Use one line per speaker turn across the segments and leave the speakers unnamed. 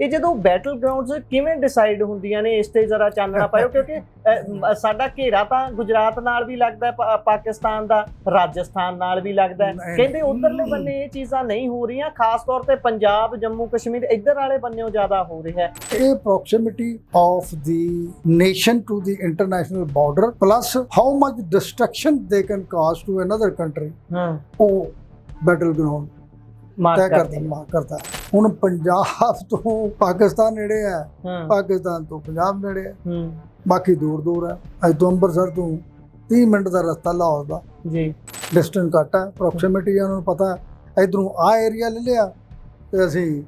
ਇਹ ਜਦੋਂ battle grounds ਕਿਵੇਂ ਡਿਸਾਈਡ ਹੁੰਦੀਆਂ ਨੇ ਇਸ ਤੇ ਜ਼ਰਾ ਚਾਨਣਾ ਪਾਇਓ ਕਿਉਂਕਿ ਸਾਡਾ ਘੇਰਾ ਤਾਂ ਗੁਜਰਾਤ ਨਾਲ ਵੀ ਲੱਗਦਾ ਪਾਕਿਸਤਾਨ ਦਾ ਰਾਜਸਥਾਨ ਨਾਲ ਵੀ ਲੱਗਦਾ। ਕਹਿੰਦੇ ਉਧਰਲੇ ਬੰਨੇ ਇਹ ਚੀਜ਼ਾਂ ਨਹੀਂ ਹੋ ਰਹੀਆਂ ਖਾਸ ਤੌਰ ਤੇ ਪੰਜਾਬ ਜੰਮੂ ਕਸ਼ਮੀਰ ਇੱਧਰ ਵਾਲੇ ਬੰਨਿਓ ਜ਼ਿਆਦਾ ਹੋ ਰਿਹਾ ਹੈ।
ਇਹ proximity of the nation to the international border plus how much destruction they can cause to another country
ਹਾਂ।
ਉਹ ਬੈਟਲ ਗਰਾਊਂਡ ਤੈਅ
ਕਰਦੇ
ਕਰਦਾ ਮਾ ਕਰਦਾ। ਹੁਣ ਪੰਜਾਬ ਤੋਂ ਪਾਕਿਸਤਾਨ ਨੇੜੇ ਹੈ। ਪਾਕਿਸਤਾਨ ਤੋਂ ਪੰਜਾਬ ਨੇੜੇ ਹੈ।
ਹੂੰ।
ਬਾਕੀ ਦੂਰ ਦੂਰ ਹੈ। ਅੱਜ ਤੋਂ ਅੰਮ੍ਰਿਤਸਰ ਤੋਂ 30 ਮਿੰਟ ਦਾ ਰਸਤਾ ਲਾਹੌਰ ਦਾ।
ਜੀ।
ਡਿਸਟੈਂਸ ਘੱਟ ਹੈ ਪ੍ਰੋਕਸੀਮਿਟੀ ਉਹਨਾਂ ਨੂੰ ਪਤਾ ਹੈ। ਇਧਰੋਂ ਆ ਏਰੀਆ ਲੈ ਲਿਆ ਤੇ ਅਸੀਂ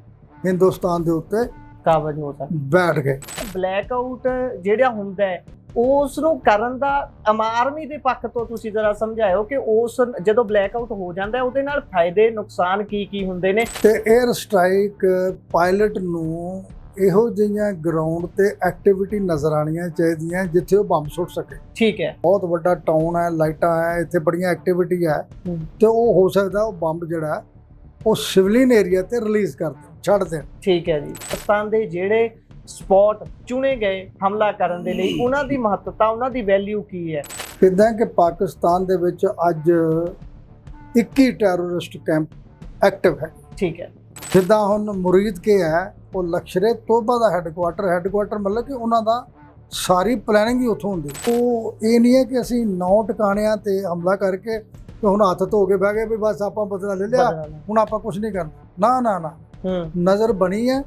ਹਿੰਦੁਸਤਾਨ ਦੇ ਉੱਤੇ
ਕਾਬਜ ਹੋ ਸਕਦਾ
ਬੈਠ ਗਏ।
ਬਲੈਕ ਆਊਟ ਜਿਹੜਾ ਹੁੰਦਾ ਹੈ ਉਸ ਨੂੰ ਕਰਨ ਦਾ ਆਰਮੀ ਦੇ ਪੱਖ ਤੋਂ ਤੁਸੀਂ ਜ਼ਰਾ ਸਮਝਾਇਓ ਕਿ ਉਸ ਜਦੋਂ ਬਲੈਕ ਆਊਟ ਹੋ ਜਾਂਦਾ ਉਹਦੇ ਨਾਲ ਫਾਇਦੇ ਨੁਕਸਾਨ ਕੀ ਕੀ ਹੁੰਦੇ ਨੇ?
ਤੇ 에ਅਰ ਸਟ੍ਰਾਈਕ ਪਾਇਲਟ ਨੂੰ ਇਹੋ ਜਿਹੀਆਂ ਗਰਾਊਂਡ ਤੇ ਐਕਟੀਵਿਟੀ ਨਜ਼ਰ ਆਣੀਆਂ ਚਾਹੀਦੀਆਂ ਜਿੱਥੇ ਉਹ ਬੰਬ ਸੁੱਟ ਸਕੇ।
ਠੀਕ ਹੈ।
ਬਹੁਤ ਵੱਡਾ ਟਾਊਨ ਹੈ ਲਾਈਟਾਂ ਹੈ ਇੱਥੇ ਬੜੀਆਂ ਐਕਟੀਵਿਟੀ ਹੈ। ਤੇ ਉਹ ਹੋ ਸਕਦਾ ਉਹ ਬੰਬ ਜਿਹੜਾ ਉਹ ਸਿਵਲਿਨ ਏਰੀਆ ਤੇ ਰਿਲੀਜ਼ ਕਰ ਦੇਣ ਛੱਡ ਦੇਣ।
ਠੀਕ ਹੈ ਜੀ। ਪਾਕਿਸਤਾਨ ਦੇ ਜਿਹੜੇ ਸਪੌਟ ਚੁਣੇ ਗਏ ਹਮਲਾ ਕਰਨ ਦੇ ਲਈ। ਉਹਨਾਂ ਦੀ ਮਹੱਤਤਾ ਉਹਨਾਂ ਦੀ ਵੈਲਿਊ ਕੀ ਹੈ?
ਕਿਦਾਂ ਕਿ ਪਾਕਿਸਤਾਨ ਦੇ ਵਿੱਚ ਅੱਜ 21 ਟੈਰਰਿਸਟ ਕੈਂਪ ਐਕਟਿਵ ਹੈ।
ਠੀਕ ਹੈ।
ਜਿੱਦਾਂ ਹੁਣ ਮੁਰੀਦ ਕੇ ਹੈ ਉਹ ਲਸ਼ਕਰੇ ਤੋਬਾ ਦਾ ਹੈੱਡਕੁਆਟਰ ਹੈੱਡਕੁਆਟਰ ਮਤਲਬ ਕਿ ਉਹਨਾਂ ਦਾ ਸਾਰੀ ਪਲੈਨਿੰਗ ਹੀ ਉੱਥੋਂ ਹੁੰਦੀ। ਉਹ ਇਹ ਨਹੀਂ ਹੈ ਕਿ ਅਸੀਂ ਨੌ ਟਿਕਾਣਿਆਂ ਤੇ ਹਮਲਾ ਕਰਕੇ ਤੇ ਹੁਣ ਹੱਥ ਧੋ ਕੇ ਬਹਿ ਗਏ ਵੀ ਬਸ ਆਪਾਂ ਬਦਲਾ ਲੈ ਲਿਆ। ਹੁਣ ਆਪਾਂ ਕੁਝ ਨਹੀਂ ਕਰਨਾ। ਨਾ ਨਾ ਨਾ। ਨਜ਼ਰ ਬਣੀ ਹੈ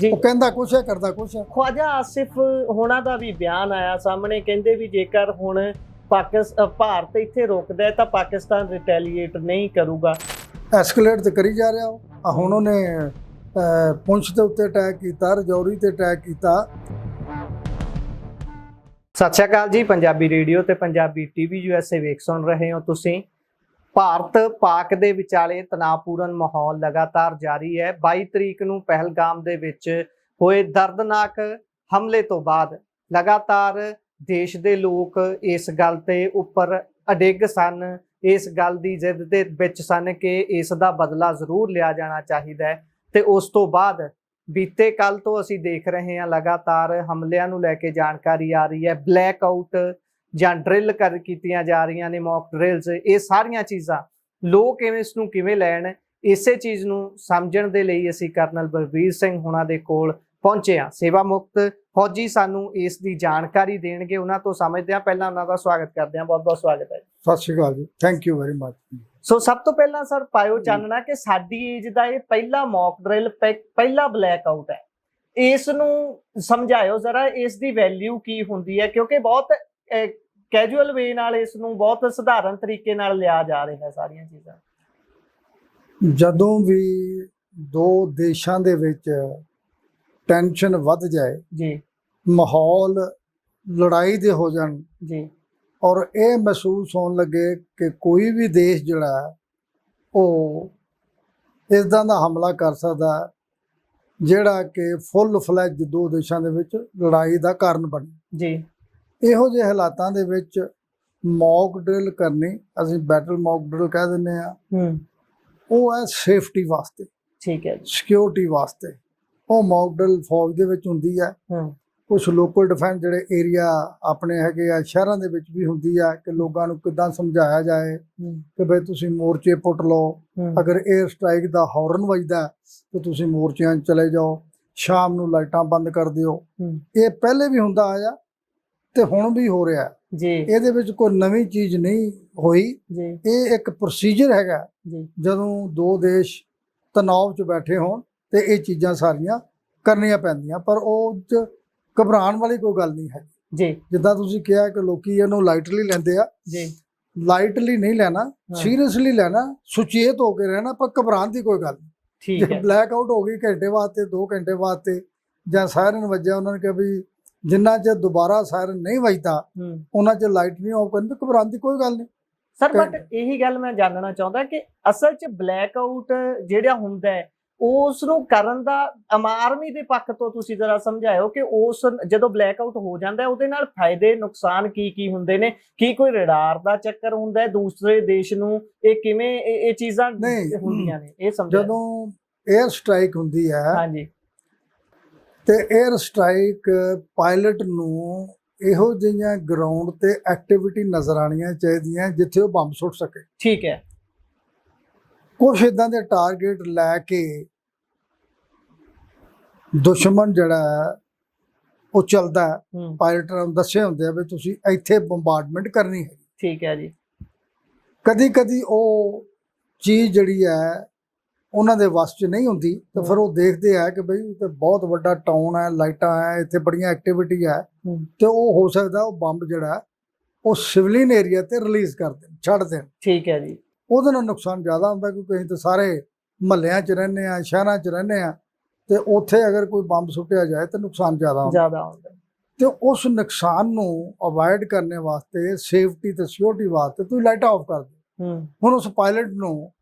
ਜੀ।
ਉਹ ਕਹਿੰਦਾ ਕੁਛ ਹੈ ਕਰਦਾ ਕੁਛ ਹੈ।
ਖਵਾਜਾ ਆਸਿਫ ਹੋਣਾ ਦਾ ਵੀ ਬਿਆਨ ਆਇਆ ਸਾਹਮਣੇ ਕਹਿੰਦੇ ਵੀ ਜੇਕਰ ਹੁਣ ਪਾਕਿਸਤਾਨ ਭਾਰਤ ਇੱਥੇ ਰੁਕਦਾ ਹੈ ਤਾਂ ਪਾਕਿਸਤਾਨ ਰਿਟੈਲੀਏਟ ਨਹੀਂ ਕਰੂਗਾ।
ਐਸਕੇਲੇਟ ਤੇ ਕਰੀ ਜਾ ਰਿਹਾ ਉਹ। ਆ ਹੁਣ ਉਹਨੇ ਅਹ, ਪੁੰਛ ਦੇ ਉੱਤੇ ਅਟੈਕ ਕੀਤਾ ਰਜੌਰੀ ਤੇ ਅਟੈਕ ਕੀਤਾ।
ਸਤਿ ਸ਼੍ਰੀ ਅਕਾਲ ਜੀ ਪੰਜਾਬੀ ਰੇਡੀਓ ਤੇ ਪੰਜਾਬੀ ਟੀਵੀ ਯੂਐਸਏ ਵੇਖ ਸੁਣ ਰਹੇ ਹੋ ਤੁਸੀਂ। ਭਾਰਤ ਪਾਕ ਦੇ ਵਿਚਾਲੇ ਤਣਾਅਪੂਰਨ ਮਾਹੌਲ ਲਗਾਤਾਰ ਜਾਰੀ ਹੈ। 22 ਤਰੀਕ ਨੂੰ ਪਹਿਲਗਾਮ ਦੇ ਵਿੱਚ ਹੋਏ ਦਰਦਨਾਕ ਹਮਲੇ ਤੋਂ ਬਾਅਦ ਲਗਾਤਾਰ ਦੇਸ਼ ਦੇ ਲੋਕ ਇਸ ਗੱਲ ਤੇ ਉੱਪਰ ਅਡਿੱਗ ਸਨ। ਇਸ ਗੱਲ ਦੀ ਜ਼ਿੱਦ ਦੇ ਵਿੱਚ ਸਨ ਕਿ ਇਸ ਦਾ ਬਦਲਾ ਜ਼ਰੂਰ ਲਿਆ ਜਾਣਾ ਚਾਹੀਦਾ ਹੈ ਤੇ ਉਸ ਤੋਂ ਬਾਅਦ ਬੀਤੇ ਕੱਲ ਤੋਂ ਅਸੀਂ ਦੇਖ ਰਹੇ ਹਾਂ ਲਗਾਤਾਰ ਹਮਲਿਆਂ ਨੂੰ ਲੈ ਕੇ ਜਾਣਕਾਰੀ ਆ ਰਹੀ ਹੈ। ਬਲੈਕ ਆਊਟ ਜਾਂ ਡਰਿਲ ਕਰ ਕੀਤੀਆਂ ਜਾ ਰਹੀਆਂ ਨੇ ਮੌਕ ਡਰਿਲਸ ਇਹ ਸਾਰੀਆਂ ਚੀਜ਼ਾਂ ਲੋਕ ਕਿਵੇਂ ਇਸ ਨੂੰ ਕਿਵੇਂ ਲੈਣ ਇਸੇ ਚੀਜ਼ ਨੂੰ ਸਮਝਣ ਦੇ ਲਈ ਅਸੀਂ ਕਰਨਲ ਬਲਬੀਰ ਸਿੰਘ ਹੁਣਾਂ ਦੇ ਕੋਲ ਪਹੁੰਚੇ ਹਾਂ। ਸੇਵਾ ਮੁਕਤ ਫੌਜੀ ਸਾਨੂੰ ਇਸ ਦੀ ਜਾਣਕਾਰੀ ਦੇਣਗੇ। ਉਹਨਾਂ ਤੋਂ ਸਮਝਦੇ ਹਾਂ। ਪਹਿਲਾਂ ਉਹਨਾਂ ਦਾ ਸਵਾਗਤ ਕਰਦੇ ਹਾਂ। ਬਹੁਤ ਬਹੁਤ ਸਵਾਗਤ ਹੈ
ਸਤਿ ਸ਼੍ਰੀ ਅਕਾਲ ਜੀ। Thank you very much
so ਸਭ ਤੋਂ ਪਹਿਲਾਂ ਸਰ ਪਾਇਓ ਚਾਨਣਾ ਕਿ ਸਾਡੀ ਏਜ ਦਾ ਇਹ ਪਹਿਲਾ ਮੌਕ ਡਰਿਲ ਪਹਿਲਾ ਬਲੈਕ ਆਊਟ ਹੈ। ਇਸ ਨੂੰ ਸਮਝਾਇਓ ਜ਼ਰਾ। ਇਸ ਦੀ ਵੈਲਿਊ ਕੀ ਹੁੰਦੀ ਹੈ? ਕਿਉਂਕਿ ਬਹੁਤ ਕੈਜੂਅਲ ਵੇ ਨਾਲ ਇਸ ਨੂੰ ਬਹੁਤ ਸਧਾਰਨ ਤਰੀਕੇ ਨਾਲ ਲਿਆ ਜਾ ਰਿਹਾ ਹੈ ਸਾਰੀਆਂ ਚੀਜ਼ਾਂ।
ਜਦੋਂ ਵੀ ਦੋ ਦੇਸ਼ਾਂ ਦੇ ਵਿੱਚ ਟੈਨਸ਼ਨ ਵੱਧ ਜਾਏ
ਜੀ।
ਮਾਹੌਲ ਲੜਾਈ ਦੇ ਹੋ ਜਾਣ
ਜੀ।
ਔਰ ਇਹ ਮਹਿਸੂਸ ਹੋਣ ਲੱਗੇ ਕਿ ਕੋਈ ਵੀ ਦੇਸ਼ ਜਿਹੜਾ ਉਹ ਇਸਦਾ ਦਾ ਹਮਲਾ ਕਰ ਸਕਦਾ ਜਿਹੜਾ ਕਿ ਫੁੱਲ ਫਲੈਜ ਦੋ ਦੇਸ਼ਾਂ ਦੇ ਵਿੱਚ ਲੜਾਈ ਦਾ ਕਾਰਨ ਬਣੇ।
ਜੀ।
ਇਹੋ ਜਿਹੇ ਹਾਲਾਤਾਂ ਦੇ ਵਿੱਚ ਮੌਕ ਡਰਿਲ ਕਰਨੀ ਅਸੀਂ ਬੈਟਲ ਮੌਕ ਡਰਿਲ ਕਹਿ ਦਿੰਦੇ ਆ
ਹੂੰ।
ਉਹ ਹੈ ਸੇਫਟੀ ਵਾਸਤੇ।
ਠੀਕ ਹੈ ਜੀ।
ਸਿਕਿਉਰਿਟੀ ਵਾਸਤੇ। ਉਹ ਮੌਕ ਡਰਿਲ ਫੌਜ ਦੇ ਵਿੱਚ ਹੁੰਦੀ ਹੈ।
ਹੂੰ।
ਕੁਝ ਲੋਕਲ ਡਿਫੈਂਸ ਜਿਹੜੇ ਏਰੀਆ ਆਪਣੇ ਹੈਗੇ ਆ ਸ਼ਹਿਰਾਂ ਦੇ ਵਿੱਚ ਵੀ ਹੁੰਦੀ ਆ ਕਿ ਲੋਕਾਂ ਨੂੰ ਕਿੱਦਾਂ ਸਮਝਾਇਆ ਜਾਏ ਕਿ ਬਈ ਤੁਸੀਂ ਮੋਰਚੇ ਪੁੱਟ ਲਓ। ਅਗਰ 에ਅਰ ਸਟ੍ਰਾਈਕ ਦਾ ਹਾਰਨ ਵੱਜਦਾ ਤਾਂ ਤੁਸੀਂ ਮੋਰਚਿਆਂ 'ਚ ਚਲੇ ਜਾਓ। ਸ਼ਾਮ ਨੂੰ ਲਾਈਟਾਂ ਬੰਦ ਕਰ ਦਿਓ। ਇਹ ਪਹਿਲੇ ਵੀ ਹੁੰਦਾ ਆਇਆ। ਤੇ ਹੁਣ ਵੀ ਹੋ ਰਿਹਾ
ਜੀ।
ਇਹਦੇ ਵਿੱਚ ਕੋਈ ਨਵੀਂ ਚੀਜ਼ ਨਹੀਂ ਹੋਈ।
ਜੀ।
ਇਹ ਇੱਕ ਪ੍ਰੋਸੀਜਰ ਹੈਗਾ
ਜੀ।
ਜਦੋਂ ਦੋ ਦੇਸ਼ ਤਣਾਅ 'ਚ ਬੈਠੇ ਹੋਣ ਤੇ ਇਹ ਚੀਜ਼ਾਂ ਸਾਰੀਆਂ ਕਰਨੀਆਂ ਪੈਂਦੀਆਂ ਪਰ ਉਹ 'ਚ ਘਬਰਾਉਣ ਵਾਲੀ ਕੋਈ ਗੱਲ ਨਹੀਂ ਹੈ।
ਜੀ।
ਜਿੱਦਾਂ ਤੁਸੀਂ ਕਿਹਾ ਕਿ ਲੋਕੀ ਇਹਨੂੰ ਲਾਈਟਲੀ ਲੈਂਦੇ ਆ।
ਜੀ।
ਲਾਈਟਲੀ ਨਹੀਂ ਲੈਣਾ ਸੀਰੀਅਸਲੀ ਲੈਣਾ ਸੁਚੇਤ ਹੋ ਕੇ ਰਹਿਣਾ ਪਰ ਘਬਰਾਉਣ ਦੀ ਕੋਈ ਗੱਲ ਨਹੀਂ।
ਠੀਕ ਹੈ।
ਬਲੈਕ ਆਊਟ ਹੋ ਗਈ ਘੰਟੇ ਵਾਸਤੇ 2 ਘੰਟੇ ਵਾਸਤੇ ਜਾਂ ਸਾਇਰਨ ਵੱਜਿਆ ਉਹਨਾਂ ਨੇ ਕਿਹਾ ਵੀ ਜਿੰਨਾ ਚਿਰ ਦੁਬਾਰਾ ਸਾਇਰਨ ਨਹੀਂ ਵੱਜਦਾ ਉਹਨਾਂ ਚ ਲਾਈਟ ਨਹੀਂ ਆਫ ਕਰਨੀ ਤੇ ਘਬਰਾਉਣ ਦੀ ਕੋਈ ਗੱਲ ਨਹੀਂ।
ਸਰ ਬਟ ਇਹੀ ਗੱਲ ਮੈਂ ਜਾਣਨਾ ਚਾਹੁੰਦਾ ਕਿ ਅਸਲ 'ਚ ਬਲੈਕ ਆਊਟ ਜਿਹੜਾ ਹੁੰਦਾ ਹੈ ਉਸ ਨੂੰ ਕਰਨ ਦਾ ਆਰਮੀ ਦੇ ਪੱਖ ਤੋਂ ਤੁਸੀਂ ਜ਼ਰਾ ਸਮਝਾਇਓ ਕਿ ਉਸ ਜਦੋਂ ਬਲੈਕ ਆਊਟ ਹੋ ਜਾਂਦਾ ਹੈ ਉਹਦੇ ਨਾਲ ਫਾਇਦੇ ਨੁਕਸਾਨ ਕੀ ਕੀ ਹੁੰਦੇ ਨੇ? ਕੀ ਕੋਈ ਰਡਾਰ ਦਾ ਚੱਕਰ ਹੁੰਦਾ ਹੈ? ਦੂਸਰੇ ਦੇਸ਼ ਨੂੰ ਇਹ ਕਿਵੇਂ ਇਹ ਚੀਜ਼ਾਂ। ਹੁੰਦੀਆਂ ਨੇ? ਇਹ ਸਮਝਾਓ
ਜਦੋਂ 에ਅਰ ਸਟ੍ਰਾਈਕ ਹੁੰਦੀ ਹੈ
ਹਾਂਜੀ।
ਤੇ 에ਅਰ ਸਟ੍ਰਾਈਕ ਪਾਇਲਟ ਨੂੰ ਇਹੋ ਜਿਹੀਆਂ ਗਰਾਊਂਡ ਤੇ ਐਕਟੀਵਿਟੀ ਨਜ਼ਰ ਆਣੀਆਂ ਚਾਹੀਦੀਆਂ ਜਿੱਥੇ ਉਹ ਬੰਬ ਸੁੱਟ ਸਕੇ।
ਠੀਕ ਹੈ।
ਕੁਝ ਇਦਾਂ ਦੇ ਟਾਰਗੇਟ ਲੈ ਕੇ ਦੁਸ਼ਮਣ ਜਿਹੜਾ ਉਹ ਚੱਲਦਾ ਪਾਇਲਟਾਂ ਨੂੰ ਦੱਸੇ ਹੁੰਦੇ ਆ ਵੀ ਤੁਸੀਂ ਇੱਥੇ ਬੰਬਾਰਡਮੈਂਟ ਕਰਨੀ ਹੈ।
ਠੀਕ ਹੈ ਜੀ।
ਕਦੀ ਕਦੀ ਉਹ ਚੀਜ਼ ਜਿਹੜੀ ਹੈ ਉਹਨਾਂ ਦੇ ਵੱਸ 'ਚ ਨਹੀਂ ਹੁੰਦੀ ਤਾਂ ਫਿਰ ਉਹ ਦੇਖਦੇ ਆ ਕਿ ਬਈ ਤਾਂ ਬਹੁਤ ਵੱਡਾ ਟਾਊਨ ਹੈ ਲਾਈਟਾਂ ਹੈ ਇੱਥੇ ਬੜੀਆਂ ਐਕਟੀਵਿਟੀ ਹੈ। ਤੇ ਉਹ ਹੋ ਸਕਦਾ ਉਹ ਬੰਬ ਜਿਹੜਾ ਉਹ ਸਿਵਲਿਨ ਏਰੀਆ ਤੇ ਰਿਲੀਜ਼ ਕਰ ਦੇਣ ਛੱਡ ਦੇਣ।
ਠੀਕ ਹੈ ਜੀ।
ਉਹਦੇ ਨਾਲ ਨੁਕਸਾਨ ਜ਼ਿਆਦਾ ਹੁੰਦਾ ਕਿਉਂਕਿ ਅਸੀਂ ਤਾਂ ਸਾਰੇ ਮਹੱਲਿਆਂ 'ਚ ਰਹਿੰਦੇ ਆ ਸ਼ਹਿਰਾਂ 'ਚ ਰਹਿੰਦੇ ਆ ਤੇ ਉੱਥੇ ਅਗਰ ਕੋਈ ਬੰਬ ਸੁੱਟਿਆ ਜਾਏ ਤਾਂ ਨੁਕਸਾਨ ਜ਼ਿਆਦਾ ਹੁੰਦਾ।
ਜ਼ਿਆਦਾ ਹੁੰਦਾ।
ਤੇ ਉਸ ਨੁਕਸਾਨ ਨੂੰ ਅਵੋਇਡ ਕਰਨੇ ਵਾਸਤੇ ਸੇਫਟੀ ਤੇ ਸਿਕਿਉਰਿਟੀ ਵਾਸਤੇ ਤੁਸੀਂ ਲਾਈਟ ਆਫ ਕਰ ਦਿਓ। ਹੁਣ ਉਸ ਪਾਇਲਟ ਨੂੰ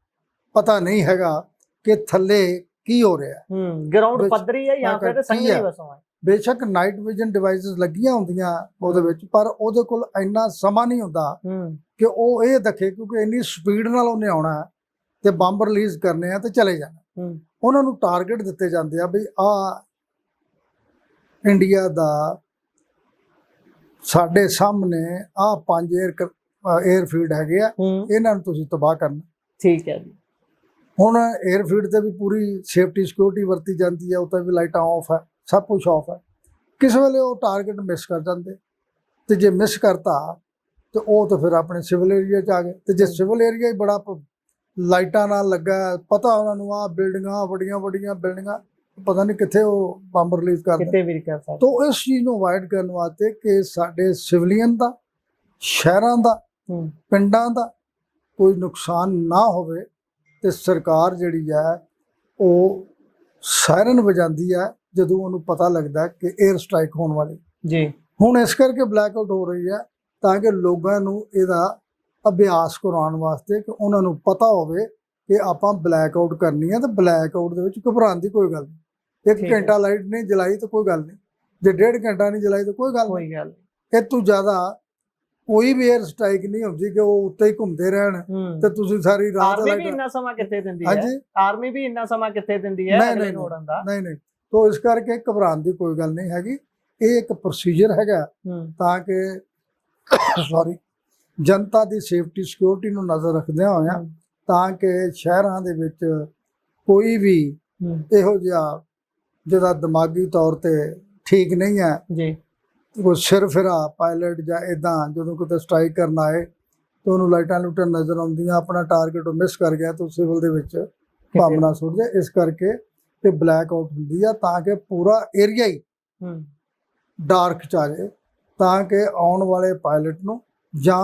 ਪਤਾ ਨਹੀਂ ਹੈਗਾ ਕਿ ਥੱਲੇ ਕੀ ਹੋ ਰਿਹਾ ਹੈ।
ਹੂੰ ਗਰਾਊਂਡ ਪੱਧਰੀ ਹੈ ਜਾਂ ਫਿਰ
ਹੈ?
ਵਸੋਂ ਹੈ
ਬੇਸ਼ੱਕ ਨਾਈਟ ਵਿਜ਼ਨ ਡਿਵਾਈਸਸ ਲੱਗੀਆਂ ਹੁੰਦੀਆਂ ਉਹਦੇ ਵਿੱਚ ਪਰ ਉਹਦੇ ਕੋਲ ਇੰਨਾ ਸਮਾਂ ਨਹੀਂ ਹੁੰਦਾ
ਹੂੰ।
ਕਿ ਉਹ ਇਹ ਦੇਖੇ ਕਿਉਂਕਿ ਇੰਨੀ ਸਪੀਡ ਨਾਲ ਉਹਨੇ ਆਉਣਾ ਤੇ ਬੰਬ ਰਿਲੀਜ਼ ਕਰਨੇ ਆ ਤੇ ਚਲੇ ਜਾਣਾ।
ਹੂੰ।
ਉਹਨਾਂ ਨੂੰ ਟਾਰਗੇਟ ਦਿੱਤੇ ਜਾਂਦੇ ਆ ਵੀ ਆ ਇੰਡੀਆ ਦਾ ਸਾਡੇ ਸਾਹਮਣੇ ਆ ਪੰਜ 에ਅਰ 에ਅਰਫੀਲਡ ਹੈਗੇ ਆ। ਇਹਨਾਂ ਨੂੰ ਤੁਸੀਂ ਤਬਾਹ ਕਰਨਾ।
ਠੀਕ ਹੈ ਜੀ।
ਹੁਣ 에ਅਰਫੀਲਡ ਤੇ ਵੀ ਪੂਰੀ ਸੇਫਟੀ ਸਿਕਿਉਰਿਟੀ ਵਰਤੀ ਜਾਂਦੀ ਹੈ ਉੱਤੇ ਵੀ ਲਾਈਟਾਂ ਆਫ ਹੈ ਸਭ ਕੁਝ ਆਫ ਹੈ। ਕਿਸ ਵੇਲੇ ਉਹ ਟਾਰਗੇਟ ਮਿਸ ਕਰ ਜਾਂਦੇ? ਤੇ ਜੇ ਮਿਸ ਕਰਤਾ ਤੇ ਉਹ ਤਾਂ ਫਿਰ ਆਪਣੇ ਸਿਵਲ ਏਰੀਆ 'ਚ ਆ ਗਏ। ਤੇ ਜੇ ਸਿਵਲ ਏਰੀਆ ਹੀ ਬੜਾ ਲਾਈਟਾਂ ਨਾਲ ਲੱਗਾ ਪਤਾ ਉਹਨਾਂ ਨੂੰ ਆ ਬਿਲਡਿੰਗਾਂ ਵੱਡੀਆਂ ਵੱਡੀਆਂ ਬਿਲਡਿੰਗਾਂ ਪਤਾ ਨਹੀਂ ਕਿੱਥੇ ਉਹ ਬੰਬ ਰਿਲੀਜ਼ ਕਰਦੇ।
ਕਿਤੇ ਵੀ ਕਰ ਸਕਦਾ।
ਤੋਂ ਇਸ ਚੀਜ਼ ਨੂੰ ਅਵਾਇਡ ਕਰਨ ਵਾਸਤੇ ਕਿ ਸਾਡੇ ਸਿਵਲੀਅਨ ਦਾ ਸ਼ਹਿਰਾਂ ਦਾ ਪਿੰਡਾਂ ਦਾ ਕੋਈ ਨੁਕਸਾਨ ਨਾ ਹੋਵੇ ਤੇ ਸਰਕਾਰ ਜਿਹੜੀ ਹੈ ਉਹ ਸਾਇਰਨ ਵਜਾਉਂਦੀ ਹੈ ਜਦੋਂ ਉਹਨੂੰ ਪਤਾ ਲੱਗਦਾ ਕਿ 에ਅਰ ਸਟ੍ਰਾਈਕ ਹੋਣ ਵਾਲੀ।
ਜੀ।
ਹੁਣ ਇਸ ਕਰਕੇ ਬਲੈਕਆਊਟ ਹੋ ਰਹੀ ਹੈ ਤਾਂ ਕਿ ਲੋਕਾਂ ਨੂੰ ਇਹਦਾ ਅਭਿਆਸ ਕਰਾਉਣ ਵਾਸਤੇ ਕਿ ਉਹਨਾਂ ਨੂੰ ਪਤਾ ਹੋਵੇ ਕਿ ਆਪਾਂ ਬਲੈਕਆਊਟ ਕਰਨੀ ਹੈ ਤੇ ਬਲੈਕਆਊਟ ਦੇ ਵਿੱਚ ਘਬਰਾਉਣ ਦੀ ਕੋਈ ਗੱਲ ਨਹੀਂ। ਇੱਕ। ਘੰਟਾ ਲਾਈਟ ਨਹੀਂ ਜਲਾਈ ਤਾਂ ਕੋਈ ਗੱਲ ਨਹੀਂ। ਜੇ ਡੇਢ ਘੰਟਾ ਨਹੀਂ ਜਲਾਈ ਤਾਂ ਕੋਈ ਗੱਲ ਨਹੀਂ।
ਕੋਈ ਗੱਲ ਨਹੀਂ।
ਇਹ ਤੋਂ ਜ਼ਿਆਦਾ ਕੋਈ ਵੀ 에ਅਰ ਸਟ੍ਰਾਈਕ ਨਹੀਂ ਹੁੰਦੀ ਕਿ ਉਹ ਉੱਤੇ ਹੀ ਘੁੰਮਦੇ ਰਹਿਣ ਤੇ ਤੁਸੀਂ ਸਾਰੀ ਰਾਤ
ਆਰਮੀ ਵੀ ਇੰਨਾ ਸਮਾਂ ਕਿੱਥੇ ਦਿੰਦੀ ਹੈ? ਆਰਮੀ ਵੀ ਇੰਨਾ ਸਮਾਂ ਕਿੱਥੇ ਦਿੰਦੀ ਹੈ?
ਨਹੀਂ,
ਅਗਲੇ
ਨਹੀਂ,
ਨੂੰ ਉਡਣ ਦਾ
ਨਹੀਂ ਨਹੀਂ। ਤੋਂ ਇਸ ਕਰਕੇ ਘਬਰਾਉਣ ਦੀ ਕੋਈ ਗੱਲ ਨਹੀਂ ਹੈਗੀ। ਇਹ ਇੱਕ ਪ੍ਰੋਸੀਜਰ ਹੈਗਾ। ਤਾਂ ਕਿ ਸੌਰੀ ਜਨਤਾ ਦੀ ਸੇਫਟੀ ਸਿਕਿਉਰਿਟੀ ਨੂੰ ਨਜ਼ਰ ਰੱਖਦਿਆਂ ਹੋਇਆਂ ਤਾਂ ਕਿ ਸ਼ਹਿਰਾਂ ਦੇ ਵਿੱਚ ਕੋਈ ਵੀ ਇਹੋ ਜਿਹਾ ਜਿਹਦਾ ਦਿਮਾਗੀ ਤੌਰ ਤੇ ਠੀਕ ਨਹੀਂ ਹੈ।
ਜੀ।
ਕੋਈ ਸਿਰ ਫਿਰਾ ਪਾਇਲਟ ਜਾਂ ਇਦਾਂ ਜਦੋਂ ਕਿਤੇ ਸਟ੍ਰਾਈਕ ਕਰਨ ਆਏ ਤੇ ਉਹਨੂੰ ਲਾਈਟਾਂ ਲੂਟਾਂ ਨਜ਼ਰ ਆਉਂਦੀਆਂ ਆਪਣਾ ਟਾਰਗੇਟ ਉਹ ਮਿਸ ਕਰ ਗਿਆ ਤਾਂ ਸਿਵਲ ਦੇ ਵਿੱਚ ਭਾਵਨਾ ਸੁੱਟ ਜਾਏ ਇਸ ਕਰਕੇ ਤੇ ਬਲੈਕ ਆਊਟ ਹੁੰਦੀ ਆ ਤਾਂ ਕਿ ਪੂਰਾ ਏਰੀਆ ਹੀ
ਹੂੰ।
ਡਾਰਕ ਚ ਆ ਜਾਏ ਤਾਂ ਕਿ ਆਉਣ ਵਾਲੇ ਪਾਇਲਟ ਨੂੰ ਜਾਂ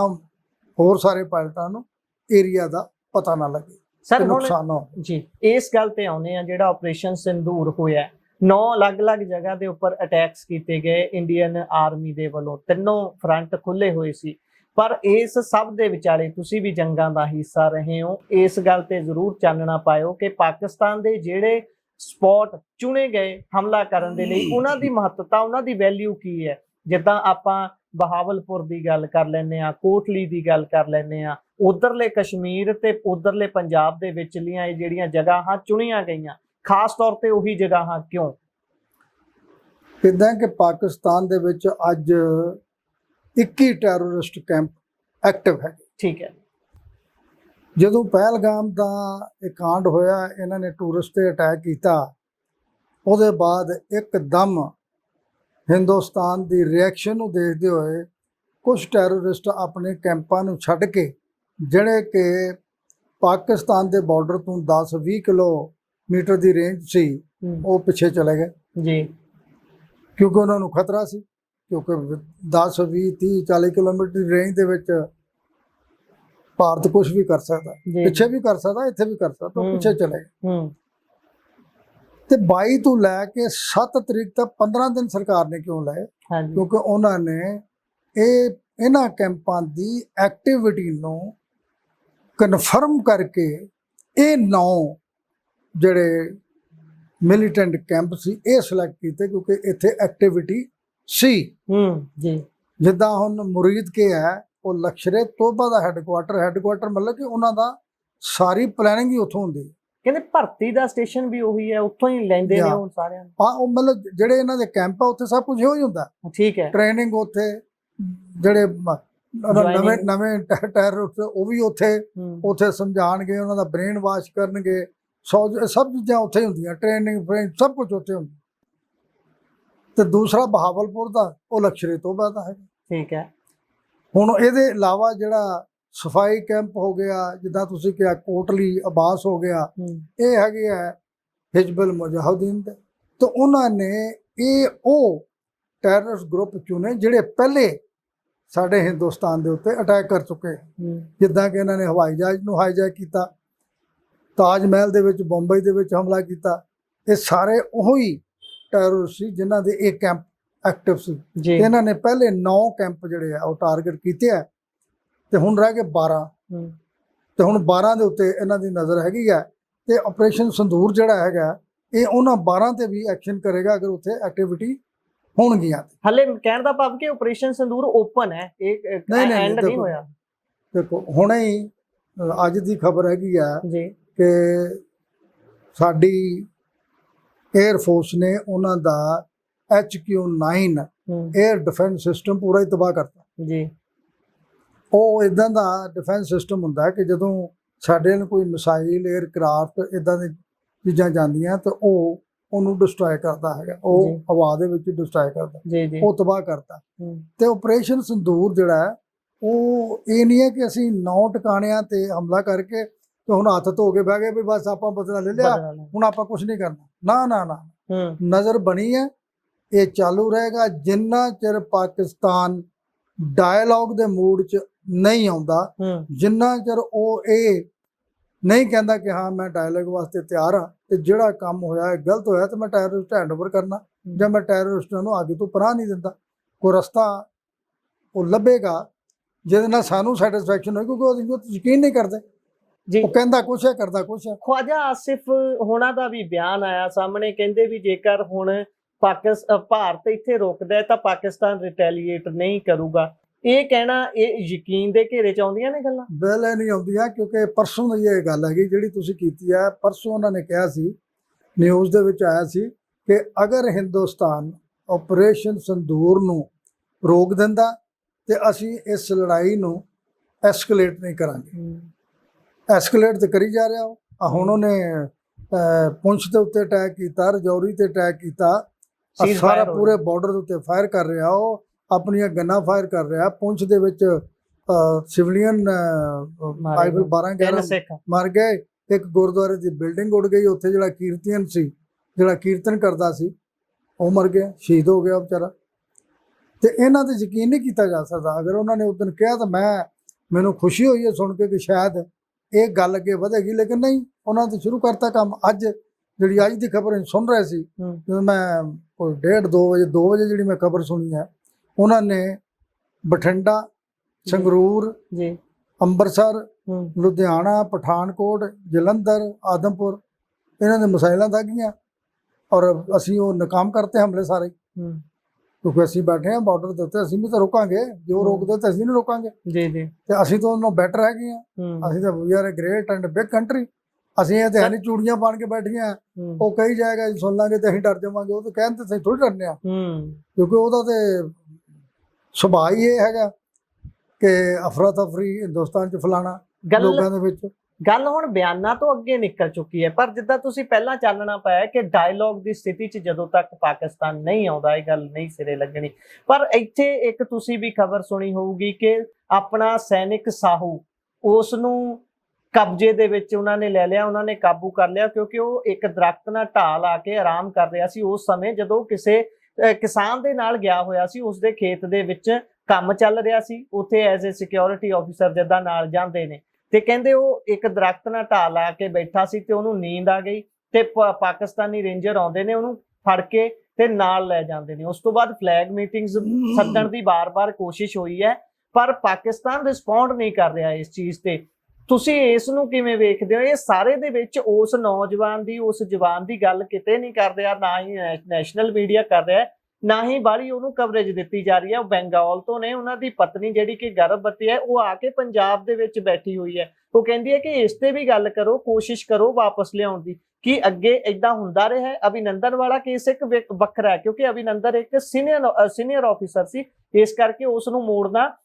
ਹੋਰ ਸਾਰੇ ਪਾਇਲਟਾਂ ਨੂੰ ਏਰੀਆ ਦਾ ਪਤਾ ਨਾ ਲੱਗੇ
ਸਰ
ਨੁਕਸਾਨ
ਜੀ ਇਸ ਗੱਲ ਤੇ ਆਉਨੇ ਆ ਜਿਹੜਾ ਆਪਰੇਸ਼ਨ ਸਿੰਦੂਰ ਹੋਇਆ ਨੌ ਅਲੱਗ-ਅਲੱਗ ਜਗ੍ਹਾ ਦੇ ਉੱਪਰ ਅਟੈਕਸ ਕੀਤੇ ਗਏ। ਇੰਡੀਅਨ ਆਰਮੀ ਦੇ ਵੱਲੋਂ ਤਿੰਨੋਂ ਫਰੰਟ ਖੁੱਲੇ ਹੋਏ ਸੀ। ਪਰ ਇਸ ਸਭ ਦੇ ਵਿਚਾਲੇ ਤੁਸੀਂ ਵੀ ਜੰਗਾਂ ਦਾ ਹਿੱਸਾ ਰਹੇ ਹੋ। ਇਸ ਗੱਲ ਤੇ ਜ਼ਰੂਰ ਚਾਨਣਾ ਪਾਇਓ ਕਿ ਪਾਕਿਸਤਾਨ ਦੇ ਜਿਹੜੇ ਸਪੌਟ ਚੁਣੇ ਗਏ ਹਮਲਾ ਕਰਨ ਦੇ ਲਈ ਉਹਨਾਂ ਦੀ ਮਹੱਤਤਾ, ਉਹਨਾਂ ਦੀ ਵੈਲਿਊ ਕੀ ਹੈ? ਜਿੱਦਾਂ ਆਪਾਂ ਬਹਾਵਲਪੁਰ ਦੀ ਗੱਲ ਕਰ ਲੈਨੇ ਆ ਕੋਟਲੀ ਦੀ ਗੱਲ ਕਰ ਲੈਨੇ ਆ ਉਧਰਲੇ ਕਸ਼ਮੀਰ ਤੇ ਉਧਰਲੇ ਪੰਜਾਬ ਦੇ ਵਿਚਲੀਆਂ ਇਹ ਜਿਹੜੀਆਂ ਜਗ੍ਹਾਵਾਂ ਚੁਣੀਆਂ ਗਈਆਂ। ਖਾਸ ਤੌਰ ਤੇ ਉਹੀ ਜਗ੍ਹਾਵਾਂ ਕਿਉਂ?
ਇਦਾਂ ਕਿ ਪਾਕਿਸਤਾਨ ਦੇ ਵਿੱਚ ਅੱਜ 21 ਟੈਰਰਿਸਟ ਕੈਂਪ ਐਕਟਿਵ ਹੈ
ਠੀਕ ਹੈ।
ਜਦੋਂ ਪਹਿਲਗਾਮ ਦਾ ਇਹ ਕਾਂਡ ਹੋਇਆ ਇਹਨਾਂ ਨੇ ਟੂਰਿਸਟ ਤੇ ਅਟੈਕ ਕੀਤਾ ਉਹਦੇ ਬਾਅਦ ਇੱਕਦਮ ਹਿੰਦੁਸਤਾਨ ਦੀ ਰਿਐਕਸ਼ਨ ਨੂੰ ਦੇਖਦੇ ਹੋਏ ਕੁਝ ਟੈਰਰਿਸਟ ਆਪਣੇ ਕੈਂਪਾਂ ਨੂੰ ਛੱਡ ਕੇ ਜਿਹੜੇ ਕਿ ਪਾਕਿਸਤਾਨ ਦੇ ਬਾਰਡਰ ਤੋਂ 10-20 ਕਿਲੋਮੀਟਰ ਦੀ ਰੇਂਜ ਸੀ ਉਹ ਪਿੱਛੇ ਚਲੇ ਗਏ।
ਜੀ।
ਕਿਉਂਕਿ ਉਹਨਾਂ ਨੂੰ ਖਤਰਾ ਸੀ ਕਿਉਂਕਿ 10 20 30 40 ਕਿਲੋਮੀਟਰ ਦੀ ਰੇਂਜ ਦੇ ਵਿੱਚ ਭਾਰਤ ਕੁਝ ਵੀ ਕਰ ਸਕਦਾ। ਪਿੱਛੇ ਵੀ ਕਰ ਸਕਦਾ ਇੱਥੇ ਵੀ ਕਰ ਸਕਦਾ। ਪਿੱਛੇ ਚਲੇ ਗਏ।
ਹੂੰ।
ਤੇ 22 ਤੋਂ ਲੈ ਕੇ 7 ਤਰੀਕ ਤੱਕ 15 ਦਿਨ ਸਰਕਾਰ ਨੇ ਕਿਉਂ ਲਏ? ਕਿਉਂਕਿ ਉਹਨਾਂ ਨੇ ਇਹ ਇਹਨਾਂ ਕੈਂਪਾਂ ਦੀ ਐਕਟੀਵਿਟੀ ਨੂੰ ਕਨਫਰਮ ਕਰਕੇ ਇਹ ਨੌ ਜਿਹੜੇ ਮਿਲੀਟੈਂਟ ਕੈਂਪ ਸੀ ਇਹ ਸਿਲੈਕਟ ਕੀਤੇ ਕਿਉਂਕਿ ਇੱਥੇ ਐਕਟੀਵਿਟੀ ਸੀ
ਹੂੰ ਜੀ
ਜਿੱਦਾਂ ਹੁਣ ਮੁਰੀਦ ਕੇ ਹੈ ਉਹ ਲਖਸ਼ਰੇ ਤੋਬਾ ਦਾ ਹੈੱਡਕੁਆਟਰ ਹੈੱਡਕੁਆਟਰ ਮਤਲਬ ਕਿ ਉਹਨਾਂ ਦਾ ਸਾਰੀ ਪਲੈਨਿੰਗ ਹੀ ਉੱਥੋਂ ਹੁੰਦੀ ਹੈ।
ਕਹਿੰਦੇ ਭਰਤੀ ਦਾ ਸਟੇਸ਼ਨ ਵੀ ਉਹੀ ਹੈ ਉੱਥੋਂ ਹੀ ਲੈਂਦੇ ਨੇ. ਹੁਣ ਸਾਰਿਆਂ ਨੂੰ
ਹਾਂ ਉਹ ਮਤਲਬ ਜਿਹੜੇ ਇਹਨਾਂ ਦੇ ਕੈਂਪ ਆ ਉੱਥੇ ਸਭ ਕੁਝ ਇਹੋ ਹੀ ਹੁੰਦਾ
ਠੀਕ ਹੈ
ਟ੍ਰੇਨਿੰਗ ਉੱਥੇ ਜਿਹੜੇ ਨਵੇਂ. ਨਵੇਂ ਟਾਇਰ ਉਹ ਵੀ ਉੱਥੇ
ਹੂੰ,
ਉੱਥੇ ਸਮਝਾਣਗੇ ਉਹਨਾਂ ਦਾ ਬ੍ਰੇਨ ਵਾਸ਼ ਕਰਨਗੇ ਸੌ ਸਭ ਚੀਜ਼ਾਂ ਉੱਥੇ ਹੁੰਦੀਆਂ ਟ੍ਰੇਨਿੰਗ ਫ੍ਰੇਨ ਸਭ ਕੁਝ ਉੱਥੇ ਹੁੰਦਾ। ਤੇ ਦੂਸਰਾ ਬਹਾਵਲਪੁਰ ਦਾ ਉਹ ਲਕਸ਼ਰੇ ਤੋਂ ਬਾਅਦ ਹੈ
ਠੀਕ ਹੈ।
ਹੁਣ ਇਹਦੇ ਇਲਾਵਾ ਜਿਹੜਾ ਸਫ਼ਾਈ ਕੈਂਪ ਹੋ ਗਿਆ ਜਿੱਦਾਂ ਤੁਸੀਂ ਕਿਹਾ ਕੋਟਲੀ ਆਬਾਸ ਹੋ ਗਿਆ ਇਹ ਹੈਗੇ ਆ ਹਿਜਬੁਲ ਮੁਜਾਹਿਦੀਨ ਦੇ। ਤੇ ਉਹਨਾਂ ਨੇ ਇਹ ਉਹ ਟੈਰਰਿਸਟ ਗਰੁੱਪ ਚੁਣੇ ਜਿਹੜੇ ਪਹਿਲੇ ਸਾਡੇ ਹਿੰਦੁਸਤਾਨ ਦੇ ਉੱਤੇ ਅਟੈਕ ਕਰ ਚੁੱਕੇ। ਜਿੱਦਾਂ ਕਿ ਇਹਨਾਂ ਨੇ ਹਵਾਈ ਜਹਾਜ਼ ਨੂੰ ਹਾਈਜੈਕ ਕੀਤਾ ਤਾਜ ਮਹਿਲ ਦੇ ਵਿੱਚ ਬੰਬਈ ਦੇ ਵਿੱਚ ਹਮਲਾ ਕੀਤਾ। ਇਹ ਸਾਰੇ ਉਹੀ ਟੈਰਰਿਸਟ ਸੀ ਜਿਨ੍ਹਾਂ ਦੇ ਇਹ ਕੈਂਪ ਐਕਟਿਵ ਸੀ। ਤੇ ਇਹਨਾਂ ਨੇ ਪਹਿਲੇ 9 ਕੈਂਪ ਜਿਹੜੇ ਆ ਉਹ ਟਾਰਗੇਟ ਕੀਤੇ ਆ ਤੇ ਹੁਣ ਰਹਿ ਗਏ 12
ਹੂੰ,
ਤੇ ਹੁਣ 12 ਦੇ ਉੱਤੇ ਇਹਨਾਂ ਦੀ ਨਜ਼ਰ ਹੈਗੀ ਆ ਤੇ ਆਪਰੇਸ਼ਨ ਸੰਦੂਰ ਜਿਹੜਾ ਹੈਗਾ ਇਹ ਉਹਨਾਂ 12 ਤੇ ਵੀ ਐਕਸ਼ਨ ਕਰੇਗਾ ਅਗਰ ਉੱਥੇ ਐਕਟੀਵਿਟੀ ਹੋਣਗੀਆਂ
ਹਲੇ ਕਹਿਣ ਦਾ ਭਾਵ ਕਿ ਆਪਰੇਸ਼ਨ ਸੰਦੂਰ ਓਪਨ ਹੈ ਇਹ ਐਂਡ ਨਹੀਂ। ਹੋਇਆ।
ਦੇਖੋ ਹੁਣੇ ਹੀ ਅੱਜ ਦੀ ਖਬਰ ਹੈਗੀ ਆ
ਜੀ।
ਕਿ ਸਾਡੀ 에ਅਰ ਫੋਰਸ ਨੇ ਉਹਨਾਂ ਦਾ HQ9 에ਅਰ ਡਿਫੈਂਸ ਸਿਸਟਮ ਪੂਰਾ ਹੀ ਤਬਾਹ ਕਰਤਾ।
ਜੀ।
ਉਹ ਇਦਾਂ ਦਾ ਡਿਫੈਂਸ ਸਿਸਟਮ ਹੁੰਦਾ ਕਿ ਜਦੋਂ ਸਾਡੇ ਨੂੰ ਕੋਈ ਮਿਸਾਈਲ 에ਅਰਕ੍ਰਾਫਟ ਇਦਾਂ ਦੇ ਚੀਜ਼ਾਂ ਜਾਂਦੀਆਂ ਤਾਂ ਉਹ ਉਹਨੂੰ ਡਿਸਟਰੋਏ ਕਰਦਾ ਹੈਗਾ। ਉਹ ਹਵਾ ਦੇ ਵਿੱਚ ਡਿਸਟਰੋਏ ਕਰਦਾ। ਉਹ ਤਬਾਹ
ਕਰਦਾ
ਤੇ ਆਪਰੇਸ਼ਨ ਸੰਦੂਰ ਜਿਹੜਾ ਉਹ ਇਹ ਨਹੀਂ ਹੈ ਕਿ ਅਸੀਂ ਨੌ ਟਿਕਾਣਿਆਂ ਤੇ ਹਮਲਾ ਕਰਕੇ ਤੇ ਹੁਣ ਹੱਥ ਧੋ ਕੇ ਬਹਿ ਗਏ ਵੀ ਬਸ ਆਪਾਂ ਬਦਲਾ ਲੈ ਲਿਆ
ਬਦਲਾ ਲਿਆ।
ਹੁਣ ਆਪਾਂ ਕੁਝ ਨਹੀਂ ਕਰਨਾ। ਨਾ ਨਾ ਨਾ।
ਹੂੰ।
ਨਜ਼ਰ ਬਣੀ ਹੈ ਇਹ ਚਾਲੂ ਰਹੇਗਾ। ਜਿੰਨਾ ਚਿਰ ਪਾਕਿਸਤਾਨ ਡਾਇਲੌਗ ਦੇ ਮੂਡ 'ਚ ਨਹੀਂ ਆਉਂਦਾ
ਹੂੰ।
ਜਿੰਨਾ ਚਿਰ ਉਹ ਇਹ ਨਹੀਂ ਕਹਿੰਦਾ ਕਿ ਹਾਂ ਮੈਂ ਡਾਇਲੌਗ ਵਾਸਤੇ ਤਿਆਰ ਹਾਂ ਤੇ ਜਿਹੜਾ ਕੰਮ ਹੋਇਆ ਹੈ ਗਲਤ ਹੋਇਆ ਤੇ ਮੈਂ ਟੈਰਰਿਸਟ ਹੈਂਡਓਵਰ ਕਰਨਾ ਜਾਂ ਮੈਂ ਟੈਰਰਿਸਟਾਂ ਨੂੰ ਅੱਗੇ ਤੋਂ ਪਨਾਹ ਨਹੀਂ ਦਿੰਦਾ ਕੋਈ ਰਸਤਾ ਉਹ ਲੱਭੇਗਾ ਜਿਹਦੇ ਨਾਲ ਸਾਨੂੰ ਸੈਟੀਸਫੈਕਸ਼ਨ ਹੋਏ ਕਿਉਂਕਿ ਉਹਦੇ ਉੱਤੇ ਯਕੀਨ ਨਹੀਂ ਕਰਦੇ।
ਜੀ।
ਉਹ ਕਹਿੰਦਾ ਕੁਛ ਹੈ ਕਰਦਾ ਕੁਛ ਹੈ।
ਖਵਾਜਾ ਆਸਿਫ ਹੋਣਾ ਦਾ ਵੀ ਬਿਆਨ ਆਇਆ ਸਾਹਮਣੇ ਕਹਿੰਦੇ ਵੀ ਜੇਕਰ ਹੁਣ ਪਾਕਿਸਤਾਨ ਭਾਰਤ ਇੱਥੇ ਰੋਕਦਾ ਹੈ ਤਾਂ ਪਾਕਿਸਤਾਨ ਰਿਟੈਲੀਏਟ ਨਹੀਂ ਕਰੂਗਾ। ਇਹ ਕਹਿਣਾ ਇਹ ਯਕੀਨ ਦੇ ਘੇਰੇ ਚ ਆਉਂਦੀਆਂ ਨੇ ਗੱਲਾਂ?
ਬਿਲ ਨਹੀਂ ਆਉਂਦੀਆਂ ਕਿਉਂਕਿ ਪਰਸੋਂ ਦੀ ਇਹ ਗੱਲ ਹੈਗੀ ਜਿਹੜੀ ਤੁਸੀਂ ਕੀਤੀ ਹੈ ਪਰਸੋਂ ਉਹਨਾਂ ਨੇ ਕਿਹਾ ਸੀ ਨਿਊਜ਼ ਦੇ ਵਿੱਚ ਆਇਆ ਸੀ ਕਿ ਅਗਰ ਹਿੰਦੁਸਤਾਨ ਆਪਰੇਸ਼ਨ ਸੰਦੂਰ ਨੂੰ ਰੋਕ ਦਿੰਦਾ ਤੇ ਅਸੀਂ ਇਸ ਲੜਾਈ ਨੂੰ ਐਸਕੇਲੇਟ ਨਹੀਂ ਕਰਾਂਗੇ। ਐਸਕੇਲੇਟ ਤੇ ਕਰੀ ਜਾ ਰਿਹਾ ਉਹ। ਆਹ ਹੁਣ ਉਹਨੇ ਪੁੰਛ ਦੇ ਉੱਤੇ ਅਟੈਕ ਕੀਤਾ ਰਜੌਰੀ ਤੇ ਅਟੈਕ ਕੀਤਾ। ਸਾਰਾ ਪੂਰੇ ਬਾਰਡਰ ਦੇ ਉੱਤੇ ਫਾਇਰ ਕਰ ਰਿਹਾ ਉਹ ਆਪਣੀਆਂ ਗੰਨਾਂ ਫਾਇਰ ਕਰ ਰਿਹਾ। ਪੁੰਛ ਦੇ ਵਿੱਚ ਸਿਵਲੀਅਨ
ਮਾਰੇ
ਬਾਈਬਲ
ਗਏ।
12
ਤਿੰਨ
11
ਸਿੱਖ।
ਮਰ ਗਏ। ਇੱਕ ਗੁਰਦੁਆਰੇ ਦੀ ਬਿਲਡਿੰਗ ਉੱਡ ਗਈ। ਉੱਥੇ ਜਿਹੜਾ ਕੀਰਤਨ ਸੀ ਜਿਹੜਾ ਕੀਰਤਨ ਕਰਦਾ ਸੀ ਉਹ ਮਰ ਗਿਆ। ਸ਼ਹੀਦ ਹੋ ਗਿਆ ਵਿਚਾਰਾ। ਤੇ ਇਹਨਾਂ ਤੇ ਯਕੀਨ ਨਹੀਂ ਕੀਤਾ ਜਾ ਸਕਦਾ। ਅਗਰ ਉਹਨਾਂ ਨੇ ਉਸ ਦਿਨ ਕਿਹਾ ਤਾਂ ਮੈਂ ਮੈਨੂੰ ਖੁਸ਼ੀ ਹੋਈ ਹੈ ਸੁਣ ਕੇ ਕਿ ਸ਼ਾਇਦ ਇਹ ਗੱਲ ਅੱਗੇ ਵਧੇਗੀ ਲੇਕਿਨ ਨਹੀਂ ਉਹਨਾਂ ਤੇ ਸ਼ੁਰੂ ਕਰਤਾ ਕੰਮ। ਅੱਜ ਜਿਹੜੀ ਅੱਜ ਦੀ ਖਬਰ ਸੁਣ ਰਹੇ ਸੀ ਜਦੋਂ ਮੈਂ ਕੋਈ 1:30 2 ਵਜੇ 2 ਵਜੇ ਜਿਹੜੀ ਮੈਂ ਖਬਰ ਸੁਣੀ ਹੈ ਉਹਨਾਂ ਨੇ ਬਠਿੰਡਾ ਸੰਗਰੂਰ
ਜੀ।
ਅੰਮ੍ਰਿਤਸਰ ਲੁਧਿਆਣਾ ਪਠਾਨਕੋਟ ਜਲੰਧਰ ਆਦਮਪੁਰ ਇਹਨਾਂ ਦੇ ਮਿਸਾਈਲਾਂ ਦਾਗੀਆਂ ਔਰ ਅਸੀਂ ਉਹ ਨਾਕਾਮ ਕਰਤੇ ਹਮਲੇ ਸਾਰੇ। ਕਿਉਂਕਿ ਅਸੀਂ ਬੈਠੇ ਹਾਂ ਬਾਰਡਰ ਦੇ ਉੱਤੇ ਅਸੀਂ ਵੀ ਤਾਂ ਰੋਕਾਂਗੇ। ਜੋ। ਰੋਕਦੇ ਤਾਂ ਅਸੀਂ ਨਹੀਂ ਰੋਕਾਂਗੇ।
ਜੀ ਜੀ।
ਤੇ ਅਸੀਂ ਤਾਂ ਉਹਨਾਂ ਬੈਟਰ ਹੈਗੇ ਹੂੰ। ਅਸੀਂ ਤਾਂ we are a great and big country ਅਸੀਂ ਇਹ ਤੇ ਨਹੀਂ ਚੂੜੀਆਂ ਪਾਣ ਕੇ ਬੈਠੇ ਹਾਂ।
ਹੂੰ
ਉਹ ਕਹੀ ਜਾਏਗਾ ਜੀ ਸੁਣ ਲਾਂਗੇ ਤੇ ਅਸੀਂ ਡਰ ਜਾਵਾਂਗੇ। ਉਹ ਤਾਂ ਕਹਿਣ ਤੇ ਅਸੀਂ ਥੋੜੀ ਡਰਨੇ ਆ
ਹੂੰ।
ਕਿਉਂਕਿ ਉਹਦਾ ਤੇ ਸੁਭਾਅ ਹੀ ਇਹ ਹੈਗਾ ਕਿ ਅਫਰਾ ਤਫਰੀ ਹਿੰਦੁਸਤਾਨ ਚ ਫਲਾਣਾ ਲੋਕਾਂ ਦੇ ਵਿੱਚ।
ਗੱਲ ਹੁਣ ਬਿਆਨਾਂ ਤੋਂ ਅੱਗੇ ਨਿਕਲ ਚੁੱਕੀ ਹੈ, ਪਰ ਜਿੱਦਾਂ ਤੁਸੀਂ ਪਹਿਲਾਂ ਚਾਨਣਾ ਪਾਇਆ ਕਿ ਡਾਇਲੌਗ ਦੀ ਸਥਿਤੀ 'ਚ ਜਦੋਂ ਤੱਕ ਪਾਕਿਸਤਾਨ ਨਹੀਂ ਆਉਂਦਾ, ਇਹ ਗੱਲ ਨਹੀਂ ਸਿਰੇ ਲੱਗਣੀ। ਪਰ ਇੱਥੇ ਇੱਕ ਤੁਸੀਂ ਵੀ ਖਬਰ ਸੁਣੀ ਹੋਊਗੀ ਕਿ ਆਪਣਾ ਸੈਨਿਕ ਸਾਹੂ ਉਸ ਨੂੰ ਕਬਜ਼ੇ ਦੇ ਵਿੱਚ ਉਹਨਾਂ ਨੇ ਲੈ ਲਿਆ, ਉਹਨਾਂ ਨੇ ਕਾਬੂ ਕਰ ਲਿਆ, ਕਿਉਂਕਿ ਉਹ ਇੱਕ ਦਰਖਤ ਨਾਲ ਢਾਲ ਆ ਕੇ ਆਰਾਮ ਕਰ ਰਿਹਾ ਸੀ ਉਸ ਸਮੇਂ, ਜਦੋਂ ਕਿਸੇ ਕਿਸਾਨ ਦੇ ਨਾਲ ਗਿਆ ਹੋਇਆ ਸੀ ਉਸ ਦੇ ਖੇਤ ਦੇ ਵਿੱਚ ਕੰਮ ਚੱਲ ਰਿਹਾ ਸੀ, ਉੱਥੇ ਐਜ਼ ਅ ਸਿਕਿਉਰਿਟੀ ਆਫੀਸਰ ਜਿੱਦਾਂ ਨਾਲ ਜਾਂਦੇ ਨੇ। ਤੇ ਕਹਿੰਦੇ ਉਹ ਇੱਕ ਦਰਖਤ ਨਾਲ ਢਾਲ ਲਾ ਕੇ ਬੈਠਾ ਸੀ ਤੇ ਉਹਨੂੰ ਨੀਂਦ ਆ ਗਈ ਤੇ ਪਾਕਿਸਤਾਨੀ ਰੇਂਜਰ ਆਉਂਦੇ ਨੇ ਉਹਨੂੰ ਫੜ ਕੇ ਤੇ ਨਾਲ ਲੈ ਜਾਂਦੇ ਨੇ। ਉਸ ਤੋਂ ਬਾਅਦ ਫਲੈਗ ਮੀਟਿੰਗਸ ਸੱਦਣ ਦੀ ਬਾਰ-ਬਾਰ ਕੋਸ਼ਿਸ਼ ਹੋਈ ਹੈ ਪਰ ਪਾਕਿਸਤਾਨ ਰਿਸਪੌਂਡ ਨਹੀਂ ਕਰ ਰਿਹਾ ਇਸ ਚੀਜ਼ ਤੇ। ਤੁਸੀਂ ਇਸ ਨੂੰ ਕਿਵੇਂ ਵੇਖਦੇ ਹੋ? ਇਹ ਸਾਰੇ ਦੇ ਵਿੱਚ ਉਸ ਨੌਜਵਾਨ ਦੀ ਉਸ ਜਵਾਨ ਦੀ ਗੱਲ ਕਿਤੇ ਨਹੀਂ ਕਰ ਰਿਹਾ ਨਾ ਹੀ ਨੈਸ਼ਨਲ ਮੀਡੀਆ ਕਰ ਰਿਹਾ ਨਾ ਹੀ ਬਾਲੀ ਉਹਨੂੰ ਕਵਰੇਜ ਦਿੱਤੀ ਜਾ ਰਹੀ ਹੈ ਉਹ ਬੰਗਾਲ ਤੋਂ ਨੇ ਉਹਨਾਂ ਦੀ ਪਤਨੀ ਜਿਹੜੀ ਕਿ ਗਰਭਵਤੀ ਹੈ ਉਹ ਆ ਕੇ ਪੰਜਾਬ ਦੇ ਵਿੱਚ ਬੈਠੀ ਹੋਈ ਹੈ ਉਹ ਕਹਿੰਦੀ ਹੈ ਕਿ ਇਸ ਤੇ ਵੀ ਗੱਲ ਕਰੋ ਕੋਸ਼ਿਸ਼ ਕਰੋ ਵਾਪਸ ਲਿਆਉਣ ਦੀ ਕਿ ਅੱਗੇ ਇਦਾਂ ਹੁੰਦਾ ਰਿਹਾ ਹੈ ਅਭਿਨੰਦਨ ਵਾਲਾ ਕੇਸ ਇੱਕ ਵੱਖਰਾ ਹੈ ਕਿਉਂਕਿ ਅਭਿਨੰਦਨ ਇੱਕ ਸੀਨੀਅਰ ਸੀਨੀਅਰ ਆਫੀਸਰ ਸੀ ਇਸ ਕਰਕੇ ਉਸ ਨੂੰ ਮੋੜਨਾ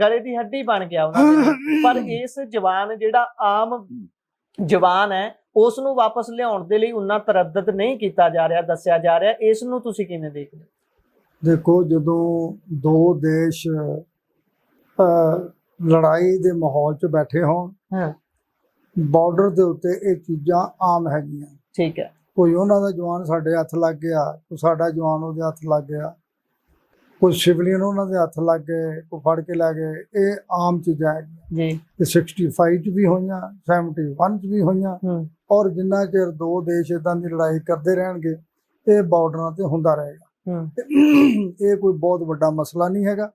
ਗਲੇ ਦੀ ਹੱਡੀ ਬਣ ਗਿਆ ਉਹਨਾਂ ਦੇ। ਪਰ ਇਸ ਜਵਾਨ ਜਿਹੜਾ ਆਮ ਜਵਾਨ ਹੈ ਉਸ ਨੂੰ ਵਾਪਸ ਲਿਆਉਣ ਦੇ ਲਈ ਉਨਾ ਤਰੱਦਦ ਨਹੀਂ ਕੀਤਾ ਜਾ ਰਿਹਾ ਦੱਸਿਆ ਜਾ ਰਿਹਾ ਇਸ ਨੂੰ ਤੁਸੀਂ ਕਿਵੇਂ ਦੇਖਦੇ ਹੋ?
ਦੇਖੋ ਜਦੋਂ ਦੋ ਦੇਸ਼ ਲੜਾਈ ਦੇ ਮਾਹੌਲ 'ਚ ਬੈਠੇ ਹੋਣ ਬਾਰਡਰ ਦੇ ਉੱਤੇ ਇਹ ਚੀਜ਼ਾਂ ਆਮ ਹੈਗੀਆਂ।
ਠੀਕ ਹੈ।
ਕੋਈ ਉਹਨਾਂ ਦਾ ਜਵਾਨ ਸਾਡੇ ਹੱਥ ਲੱਗ ਗਿਆ ਕੋਈ ਸਾਡਾ ਜਵਾਨ ਉਹਦੇ ਹੱਥ ਲੱਗ ਗਿਆ ਕੋਈ ਸਿਵਲੀਅਨ ਉਹਨਾਂ ਦੇ ਹੱਥ ਲੱਗ ਗਏ ਕੋਈ ਫੜ ਕੇ ਲੈ ਗਏ ਇਹ ਆਮ ਚੀਜ਼ਾਂ ਹੈਗੀਆਂ।
ਜੀ।
ਇਹ 65 ਚ ਵੀ ਹੋਈਆਂ 71 ਚ ਵੀ ਹੋਈਆਂ ਔਰ ਜਿੰਨਾ ਚਿਰ ਦੋ ਦੇਸ਼ ਇਦਾਂ ਦੀ ਲੜਾਈ ਕਰਦੇ ਰਹਿਣਗੇ ਇਹ ਬਾਰਡਰਾਂ ਤੇ ਹੁੰਦਾ ਰਹੇਗਾ। ਇਹ ਕੋਈ ਬਹੁਤ ਵੱਡਾ ਮਸਲਾ ਨਹੀਂ ਹੈਗਾ।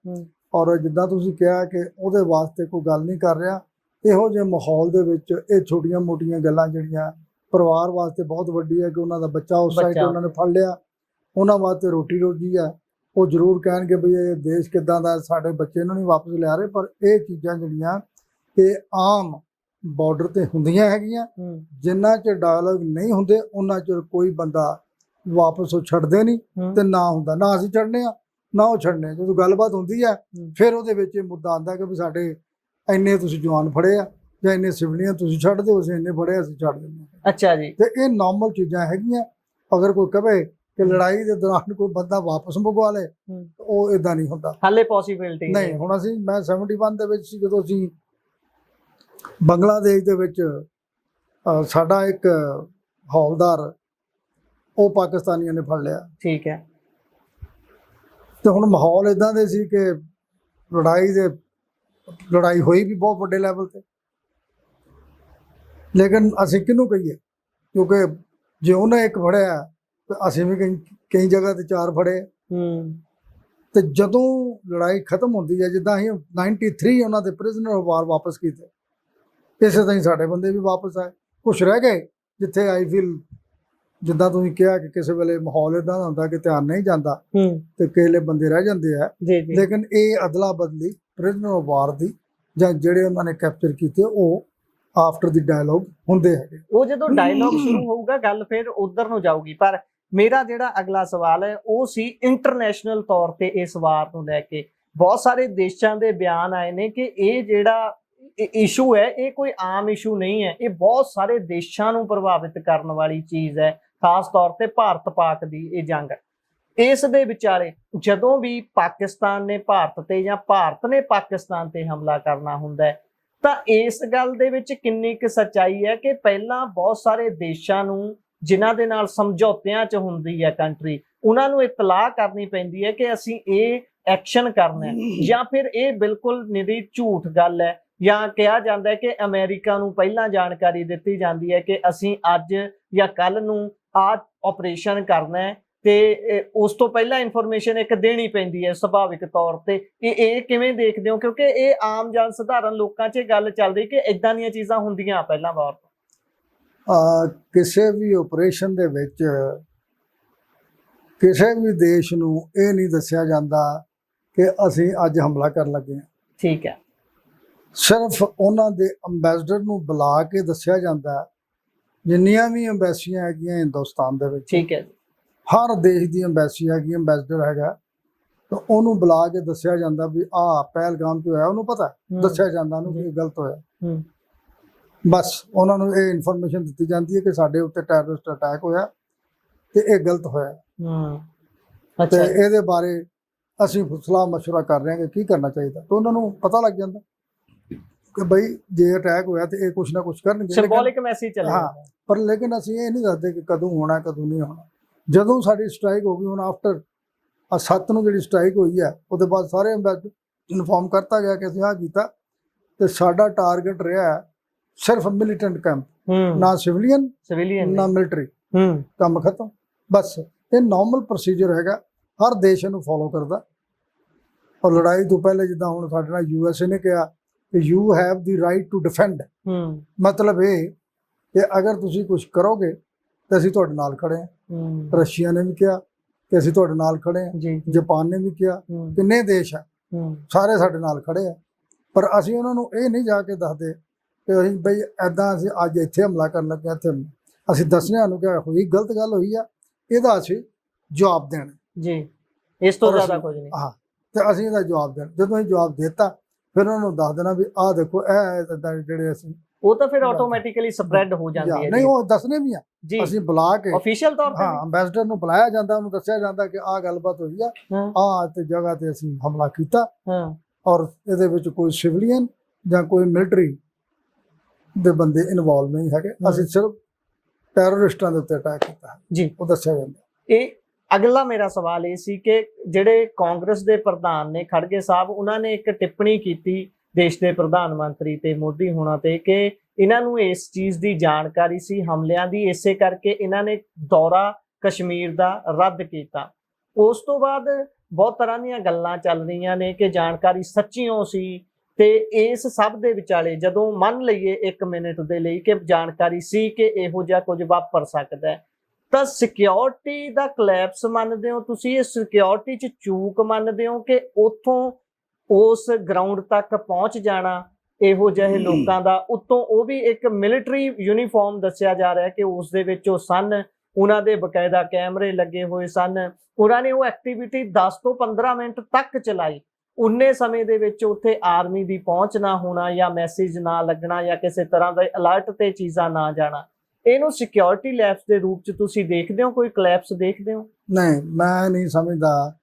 ਔਰ ਜਿੱਦਾਂ ਤੁਸੀਂ ਕਿਹਾ ਕਿ ਉਹਦੇ ਵਾਸਤੇ ਕੋਈ ਗੱਲ ਨਹੀਂ ਕਰ ਰਿਹਾ ਇਹੋ ਜਿਹੇ ਮਾਹੌਲ ਦੇ ਵਿੱਚ ਇਹ ਛੋਟੀਆਂ-ਮੋਟੀਆਂ ਗੱਲਾਂ ਜਿਹੜੀਆਂ ਪਰਿਵਾਰ ਵਾਸਤੇ ਬਹੁਤ ਵੱਡੀ ਹੈ ਕਿ ਉਹਨਾਂ ਦਾ ਬੱਚਾ ਉਸ ਸਾਈਡ। ਉਹਨਾਂ ਨੇ ਫੜ ਲਿਆ। ਉਹਨਾਂ ਵਾਸਤੇ ਰੋਟੀ ਰੋਜੀ ਹੈ। ਉਹ ਜ਼ਰੂਰ ਕਹਿਣਗੇ ਵੀ ਇਹ ਦੇਸ਼ ਕਿੱਦਾਂ ਦਾ ਸਾਡੇ ਬੱਚੇ ਨੂੰ ਨਹੀਂ ਵਾਪਸ ਲਿਆ ਰਹੇ ਪਰ ਇਹ ਚੀਜ਼ਾਂ ਜਿਹੜੀਆਂ ਇਹ ਆਮ ਬਾਰਡਰ ਤੇ ਹੁੰਦੀਆਂ ਹੈਗੀਆਂ। ਜਿੰਨਾ ਚਿਰ ਡਾਇਲੌਗ ਨਹੀਂ ਹੁੰਦੇ ਉਹਨਾਂ ਚਿਰ ਕੋਈ ਬੰਦਾ ਵਾਪਸ ਉਹ ਛੱਡਦੇ ਨਹੀਂ ਤੇ ਨਾ ਹੁੰਦਾ ਨਾ ਅਸੀਂ ਛੱਡਨੇ ਆ ਨਾ ਉਹ ਛੱਡਨੇ ਆ। ਜਦੋਂ ਗੱਲਬਾਤ ਹੁੰਦੀ ਹੈ
ਹੂੰ।
ਫਿਰ ਉਹਦੇ ਵਿੱਚ ਇਹ ਮੁੱਦਾ ਆਉਂਦਾ ਕਿ ਵੀ ਸਾਡੇ ਇੰਨੇ ਤੁਸੀਂ ਜਵਾਨ ਫੜੇ ਆ ਜਾਂ ਇੰਨੇ ਸਿਵਲੀਆਂ ਤੁਸੀਂ ਛੱਡ ਦਿਓ ਅਸੀਂ ਇੰਨੇ ਫੜੇ ਅਸੀਂ ਛੱਡ ਦਿੰਦੇ।
ਅੱਛਾ ਜੀ
ਤੇ ਇਹ ਨਾਰਮਲ ਚੀਜ਼ਾਂ ਹੈਗੀਆਂ ਅਗਰ ਕੋਈ ਕਵੇ ਕਿ ਲੜਾਈ ਦੇ ਦੌਰਾਨ ਕੋਈ ਬੰਦਾ ਵਾਪਸ ਮੰਗਵਾ ਲੇ ਉਹ ਇਦਾਂ ਨਹੀਂ ਹੁੰਦਾ
ਹਾਲੇ ਪੋਸੀਬਿਲਟੀ
ਨਹੀਂ ਹੁਣ ਅਸੀਂ ਮੈਂ 71 ਦੇ ਵਿੱਚ ਸੀ ਜਦੋਂ ਅਸੀਂ ਬੰਗਲਾਦੇਸ਼ ਦੇ ਵਿੱਚ ਸਾਡਾ ਇੱਕ ਹੌਲਦਾਰ ਉਹ ਪਾਕਿਸਤਾਨੀਆਂ ਨੇ ਫੜ ਲਿਆ।
ਠੀਕ ਹੈ।
ਤੇ ਹੁਣ ਮਾਹੌਲ ਇਦਾਂ ਦੇ ਸੀ ਕਿ ਲੜਾਈ ਦੇ ਲੜਾਈ ਹੋਈ ਵੀ ਬਹੁਤ ਵੱਡੇ ਲੈਵਲ ਤੇ। ਲੇਕਿਨ ਅਸੀਂ ਕਿਹਨੂੰ ਕਹੀਏ? ਕਿਉਂਕਿ ਜੇ ਉਹਨੇ ਇੱਕ ਫੜਿਆ ਤੇ ਅਸੀਂ ਵੀ ਕਈ ਕਈ ਜਗ੍ਹਾ ਤੇ ਚਾਰ ਫੜੇ।
ਹੂੰ।
ਤੇ ਜਦੋਂ ਲੜਾਈ ਖਤਮ ਹੁੰਦੀ ਹੈ ਜਿੱਦਾਂ ਅਸੀਂ 93 ਉਹਨਾਂ ਦੇ ਪ੍ਰਿਜ਼ਨਰ ਆਫ ਵਾਰ ਵਾਪਸ ਕੀਤੇ ਇਸੇ ਤਰ੍ਹਾਂ ਹੀ ਸਾਡੇ ਬੰਦੇ ਵੀ ਵਾਪਸ ਆਏ। ਕੁਝ ਰਹਿ ਗਏ ਜਿੱਥੇ ਆਈ ਫੀਲ ਜਿੱਦਾਂ ਤੁਸੀਂ ਕਿਹਾ ਕਿ ਕਿਸੇ ਵੇਲੇ ਮਾਹੌਲ ਇਦਾਂ ਦਾ ਹੁੰਦਾ ਕਿ ਧਿਆਨ ਨਹੀਂ ਜਾਂਦਾ
ਹੂੰ।
ਤੇ ਕਿਹਲੇ ਬੰਦੇ ਰਹਿ ਜਾਂਦੇ ਆ। ਲੇਕਿਨ ਇਹ ਅਦਲਾ ਬਦਲੀ ਪ੍ਰਿਜ਼ਨਰ ਆਫ ਵਾਰ ਦੀ ਜਾਂ ਜਿਹੜੇ ਉਹਨਾਂ ਨੇ ਕੈਪਚਰ ਕੀਤੇ ਉਹ ਆਫਟਰ ਦੀ ਡਾਇਲੌਗ ਹੁੰਦੇ ਹੈਗੇ।
ਉਹ ਜਦੋਂ ਡਾਇਲੌਗ ਸ਼ੁਰੂ ਹੋਊਗਾ ਗੱਲ ਫਿਰ ਉਧਰ ਨੂੰ ਜਾਊਗੀ। ਪਰ ਮੇਰਾ ਜਿਹੜਾ ਅਗਲਾ ਸਵਾਲ ਹੈ ਉਹ ਸੀ ਇੰਟਰਨੈਸ਼ਨਲ ਤੌਰ ਤੇ ਇਸ ਵਾਰ ਨੂੰ ਲੈ ਕੇ। ਬਹੁਤ ਸਾਰੇ ਦੇਸ਼ਾਂ ਦੇ ਬਿਆਨ ਆਏ ਨੇ ਕਿ ਇਹ ਜਿਹੜਾ ਇਸ਼ੂ ਹੈ ਇਹ ਕੋਈ ਆਮ ਇਸ਼ੂ ਨਹੀਂ ਹੈ। ਇਹ ਬਹੁਤ ਸਾਰੇ ਦੇਸ਼ਾਂ ਨੂੰ ਪ੍ਰਭਾਵਿਤ ਕਰਨ ਵਾਲੀ ਚੀਜ਼ ਹੈ। ਖਾਸ ਤੌਰ ਤੇ ਭਾਰਤ ਪਾਕ ਦੀ ਇਹ ਜੰਗ ਇਸ ਦੇ ਵਿਚਾਲੇ ਜਦੋਂ ਵੀ ਪਾਕਿਸਤਾਨ ਨੇ ਭਾਰਤ ਤੇ ਜਾਂ ਭਾਰਤ ਨੇ ਪਾਕਿਸਤਾਨ ਤੇ ਹਮਲਾ ਕਰਨਾ ਹੁੰਦਾ ਤਾਂ ਇਸ ਗੱਲ ਦੇ ਵਿੱਚ ਕਿੰਨੀ ਕੁ ਸੱਚਾਈ ਹੈ ਕਿ ਪਹਿਲਾਂ ਬਹੁਤ ਸਾਰੇ ਦੇਸ਼ਾਂ ਨੂੰ ਜਿਨ੍ਹਾਂ ਦੇ ਨਾਲ ਸਮਝੌਤਿਆਂ 'ਚ ਹੁੰਦੀ ਹੈ ਕੰਟਰੀ, ਉਹਨਾਂ ਨੂੰ ਇਤਲਾਹ ਕਰਨੀ ਪੈਂਦੀ ਹੈ ਕਿ ਅਸੀਂ ਇਹ ਐਕਸ਼ਨ ਕਰਨਾ ਹੈ। ਜਾਂ ਫਿਰ ਇਹ ਬਿਲਕੁਲ ਨਿਰੀ ਝੂਠ ਗੱਲ ਹੈ ਜਾਂ ਕਿਹਾ ਜਾਂਦਾ ਹੈ ਕਿ ਅਮਰੀਕਾ ਨੂੰ ਪਹਿਲਾਂ ਜਾਣਕਾਰੀ ਦਿੱਤੀ ਜਾਂਦੀ ਹੈ ਕਿ ਅਸੀਂ ਅੱਜ ਜਾਂ ਕੱਲ ਨੂੰ ਆ ਆਪਰੇਸ਼ਨ ਕਰਨਾ ਹੈ ਤੇ ਉਸ ਤੋਂ ਪਹਿਲਾਂ ਇਨਫੋਰਮੇਸ਼ਨ ਇੱਕ ਦੇਣੀ ਪੈਂਦੀ ਹੈ ਸੁਭਾਵਿਕ ਤੌਰ ਤੇ। ਇਹ ਇਹ ਕਿਵੇਂ ਦੇਖਦੇ ਹੋ? ਕਿਉਂਕਿ ਇਹ ਆਮ ਜਨ ਸਧਾਰਨ ਲੋਕਾਂ 'ਚ ਇਹ ਗੱਲ ਚੱਲਦੀ ਕਿ ਇਦਾਂ ਦੀਆਂ ਚੀਜ਼ਾਂ ਹੁੰਦੀਆਂ ਪਹਿਲਾਂ ਵਾਰ ਤੋਂ
ਅਹ ਕਿਸੇ ਵੀ ਆਪਰੇਸ਼ਨ ਦੇ ਵਿੱਚ ਕਿਸੇ ਵੀ ਦੇਸ਼ ਨੂੰ ਇਹ ਨਹੀਂ ਦੱਸਿਆ ਜਾਂਦਾ ਕਿ ਅਸੀਂ ਅੱਜ ਹਮਲਾ ਕਰਨ ਲੱਗੇ ਹਾਂ।
ਠੀਕ ਹੈ।
ਸਿਰਫ ਉਹਨਾਂ ਦੇ ਅੰਬੈਸਡਰ ਨੂੰ ਬੁਲਾ ਕੇ ਦੱਸਿਆ ਜਾਂਦਾ। ਜਿੰਨੀਆਂ ਵੀ ਐਮਬੈਸੀਆਂ ਹੈਗੀਆਂ ਹਿੰਦੁਸਤਾਨ ਦੇ ਵਿੱਚ
ਠੀਕ ਹੈ
ਹਰ ਦੇਸ਼ ਦੀ ਐਮਬੈਸੀ ਹੈਗੀ ਐਮਬੈਸਡਰ ਹੈਗਾ। ਤਾਂ ਉਹਨੂੰ ਬੁਲਾ ਕੇ ਦੱਸਿਆ ਜਾਂਦਾ ਵੀ ਆ ਪਹਿਲਗਾਮ ਤੋਂ ਆਇਆ ਉਹਨੂੰ ਪਤਾ ਦੱਸਿਆ ਜਾਂਦਾ ਉਹਨੂੰ ਕਿ ਗਲਤ ਹੋਇਆ। ਬਸ ਉਹਨਾਂ ਨੂੰ ਇਹ ਇਨਫੋਰਮੇਸ਼ਨ ਦਿੱਤੀ ਜਾਂਦੀ ਹੈ ਕਿ ਸਾਡੇ ਉੱਤੇ ਟੈਰਰਿਸਟ ਅਟੈਕ ਹੋਇਆ ਤੇ ਇਹ ਗਲਤ ਹੋਇਆ।
ਅੱਛਾ।
ਇਹਦੇ ਬਾਰੇ ਅਸੀਂ ਫੁਸਲਾ ਮਸ਼ਵਰਾ ਕਰ ਰਹੇ ਹਾਂ ਕਿ ਕੀ ਕਰਨਾ ਚਾਹੀਦਾ। ਤਾਂ ਉਹਨਾਂ ਨੂੰ ਪਤਾ ਲੱਗ ਜਾਂਦਾ ਕਿ ਬਈ ਜੇ ਅਟੈਕ ਹੋਇਆ ਤੇ ਇਹ ਕੁਝ ਨਾ ਕੁਝ ਕਰਨਗੇ।
ਸਿੰਬੋਲਿਕ ਮੈਸੇਜ
ਚੱਲੇਗਾ ਪਰ ਲੇਕਿਨ ਅਸੀਂ ਇਹ ਨਹੀਂ ਦੱਸਦੇ ਕਿ ਕਦੋਂ ਹੋਣਾ ਕਦੋਂ ਨਹੀਂ ਹੋਣਾ। ਜਦੋਂ ਸਾਡੀ ਸਟ੍ਰਾਈਕ ਹੋ ਗਈ ਹੁਣ ਆਫਟਰ ਆ ਸੱਤ ਨੂੰ ਜਿਹੜੀ ਸਟ੍ਰਾਈਕ ਹੋਈ ਹੈ ਉਹਦੇ ਬਾਅਦ ਸਾਰੇ ਇਨਫੋਰਮ ਕਰਤਾ ਗਿਆ ਕਿ ਅਸੀਂ ਆਹ ਕੀਤਾ ਤੇ ਸਾਡਾ ਟਾਰਗੇਟ ਰਿਹਾ ਸਿਰਫ ਮਿਲੀਟੈਂਟ ਕੈਂਪ ਨਾ ਸਿਵਲੀਅਨ
ਸਿਵਿਲੀਅਨ
ਨਾ ਮਿਲਟਰੀ ਕੰਮ ਖਤਮ। ਬਸ ਇਹ ਨਾਰਮਲ ਪ੍ਰੋਸੀਜਰ ਹੈਗਾ। ਹਰ ਦੇਸ਼ ਇਹਨੂੰ ਫੋਲੋ ਕਰਦਾ। ਔਰ ਲੜਾਈ ਤੋਂ ਪਹਿਲੇ ਜਿੱਦਾਂ ਹੁਣ ਸਾਡੇ ਨਾਲ ਯੂਐਸਏ ਨੇ ਕਿਹਾ ਕਿ you have the right to defend ਮਤਲਬ ਇਹ ਕਿ ਅਗਰ ਤੁਸੀਂ ਕੁਝ ਕਰੋਗੇ ਤਾਂ ਅਸੀਂ ਤੁਹਾਡੇ ਨਾਲ ਖੜੇ ਹਾਂ। ਰਸ਼ੀਆ ਨੇ ਵੀ ਕਿਹਾ ਕਿ ਅਸੀਂ ਤੁਹਾਡੇ ਨਾਲ ਖੜੇ ਹਾਂ। ਜਾਪਾਨ ਨੇ ਵੀ ਕਿਹਾ ਕਿੰਨੇ ਦੇਸ਼ ਆ ਸਾਰੇ ਸਾਡੇ ਨਾਲ ਖੜੇ ਆ ਪਰ ਅਸੀਂ ਉਹਨਾਂ ਨੂੰ ਇਹ ਨਹੀਂ ਜਾ ਕੇ ਦੱਸਦੇ ਕਿ ਅਸੀਂ ਬਈ ਐਦਾਂ ਅਸੀਂ ਅੱਜ ਇੱਥੇ ਹਮਲਾ ਕਰਨ ਲੱਗੇ ਇੱਥੇ ਅਸੀਂ ਦੱਸਣਿਆਂ ਨੂੰ ਕਿ ਹੋਈ ਗਲਤ ਗੱਲ ਹੋਈ ਆ ਇਹਦਾ ਅਸੀਂ ਜਵਾਬ ਦੇਣਾ।
ਜੀ। ਇਸ ਤੋਂ ਜ਼ਿਆਦਾ ਕੁਝ ਨਹੀਂ।
ਹਾਂ। ਤੇ ਅਸੀਂ ਇਹਦਾ ਜਵਾਬ ਦੇਣਾ। ਜਦੋਂ ਅਸੀਂ ਜਵਾਬ ਦਿੱਤਾ ਫਿਰ ਉਹਨਾਂ ਨੂੰ ਦੱਸ ਦੇਣਾ ਵੀ ਆਹ ਦੇਖੋ ਇਹ ਜਿਹੜੇ ਅਸੀਂ
ਉਹ ਤਾਂ ਫਿਰ ਆਟੋਮੈਟਿਕਲੀ ਸਪਰੈਡ ਹੋ ਜਾਂਦੀ ਹੈ
ਨਹੀਂ ਉਹ ਦੱਸਣੇ ਵੀ ਆ। ਅਸੀਂ ਬੁਲਾ ਕੇ
ਅਫੀਸ਼ੀਅਲ ਤੌਰ ਤੇ
ਹਾਂ ਐਮਬੈਸਡਰ ਨੂੰ ਬੁਲਾਇਆ ਜਾਂਦਾ ਉਹਨੂੰ ਦੱਸਿਆ ਜਾਂਦਾ ਕਿ ਆਹ ਗੱਲਬਾਤ ਹੋਈ ਆ। ਆਹ ਤੇ ਜਗ੍ਹਾ ਤੇ ਅਸੀਂ ਹਮਲਾ ਕੀਤਾ।
ਹਾਂ।
ਔਰ ਇਹਦੇ ਵਿੱਚ ਕੋਈ ਸਿਵਲੀਅਨ ਜਾਂ ਕੋਈ ਮਿਲਟਰੀ ਦੇ ਬੰਦੇ ਇਨਵੋਲਵ ਨਹੀਂ ਹੈਗੇ। ਅਸੀਂ ਸਿਰਫ ਟੈਰਰਿਸਟਾਂ ਦੇ ਉੱਤੇ ਅਟੈਕ ਕੀਤਾ।
ਜੀ।
ਉਹ ਦੱਸਿਆ ਜਾਂਦਾ।
ਇਹ ਅਗਲਾ ਮੇਰਾ ਸਵਾਲ ਇਹ ਸੀ ਕਿ ਜਿਹੜੇ ਕਾਂਗਰਸ ਦੇ ਪ੍ਰਧਾਨ ਨੇ ਖੜਗੇ ਸਾਹਿਬ ਉਹਨਾਂ ਨੇ ਇੱਕ ਟਿੱਪਣੀ ਕੀਤੀ ਦੇਸ਼ ਦੇ ਪ੍ਰਧਾਨ ਮੰਤਰੀ ਤੇ ਮੋਦੀ ਹੋਣਾ ਤੇ ਕਿ ਇਹਨਾਂ ਨੂੰ ਇਸ ਚੀਜ਼ ਦੀ ਜਾਣਕਾਰੀ ਸੀ, ਹਮਲਿਆਂ ਦੀ, ਇਸੇ ਕਰਕੇ ਇਹਨਾਂ ਨੇ ਦੌਰਾ ਕਸ਼ਮੀਰ ਦਾ ਰੱਦ ਕੀਤਾ। ਉਸ ਤੋਂ ਬਾਅਦ ਬਹੁਤ ਤਰ੍ਹਾਂ ਦੀਆਂ ਗੱਲਾਂ ਚੱਲ ਰਹੀਆਂ ਨੇ ਕਿ ਜਾਣਕਾਰੀ ਸੱਚੀਓ ਸੀ ਤੇ ਇਸ ਸਭ ਦੇ ਵਿਚਾਲੇ ਜਦੋਂ ਮੰਨ ਲਈਏ 1 ਮਿੰਟ ਦੇ ਲਈ ਕਿ ਜਾਣਕਾਰੀ ਸੀ ਕਿ ਇਹੋ ਜਿਹਾ ਕੁਝ ਵਾਪਰ ਸਕਦਾ ਹੈ, ਤਾਂ ਸਿਕਿਉਰਿਟੀ ਦਾ ਕਲੈਪਸ ਮੰਨਦੇ ਹੋ ਤੁਸੀਂ, ਇਹ ਸਿਕਿਉਰਿਟੀ 'ਚ ਚੂਕ ਮੰਨਦੇ ਹੋ ਕਿ ਉੱਥੋਂ ਉਸ ਗਰਾਊਂਡ ਤੱਕ ਪਹੁੰਚ ਜਾਣਾ ਇਹੋ ਜਿਹੇ ਲੋਕਾਂ ਦਾ। ਉੱਤੋਂ ਉਹ ਵੀ ਇੱਕ ਮਿਲਟਰੀ ਯੂਨੀਫਾਰਮ ਦੱਸਿਆ ਜਾ ਰਿਹਾ ਕਿ ਉਸ ਦੇ ਵਿੱਚ ਉਹ ਸਨ। ਉਹਨਾਂ ਦੇ ਬਕਾਇਦਾ ਕੈਮਰੇ ਲੱਗੇ ਹੋਏ ਸਨ। ਉਹਨਾਂ ਨੇ ਉਹ ਐਕਟੀਵਿਟੀ 10 ਤੋਂ 15 ਮਿੰਟ ਤੱਕ ਚਲਾਈ। ਉਨੇ ਸਮੇਂ ਦੇ ਵਿੱਚ ਉੱਥੇ ਆਰਮੀ ਦੀ ਪਹੁੰਚ ਨਾ ਹੋਣਾ ਜਾਂ ਮੈਸੇਜ ਨਾ ਲੱਗਣਾ ਜਾਂ ਕਿਸੇ ਤਰ੍ਹਾਂ ਦਾ ਅਲਰਟ ਤੇ ਚੀਜ਼ਾਂ ਨਾ ਜਾਣਾ। ਇਹਨੂੰ ਸਿਕਿਉਰਿਟੀ ਲੈਪਸ ਦੇ ਰੂਪ 'ਚ ਤੁਸੀਂ ਦੇਖਦੇ ਹੋ? ਕੋਈ ਕਲੈਪਸ ਦੇਖਦੇ ਹੋ?
ਨਹੀਂ ਮੈਂ ਨਹੀਂ ਸਮਝਦਾ।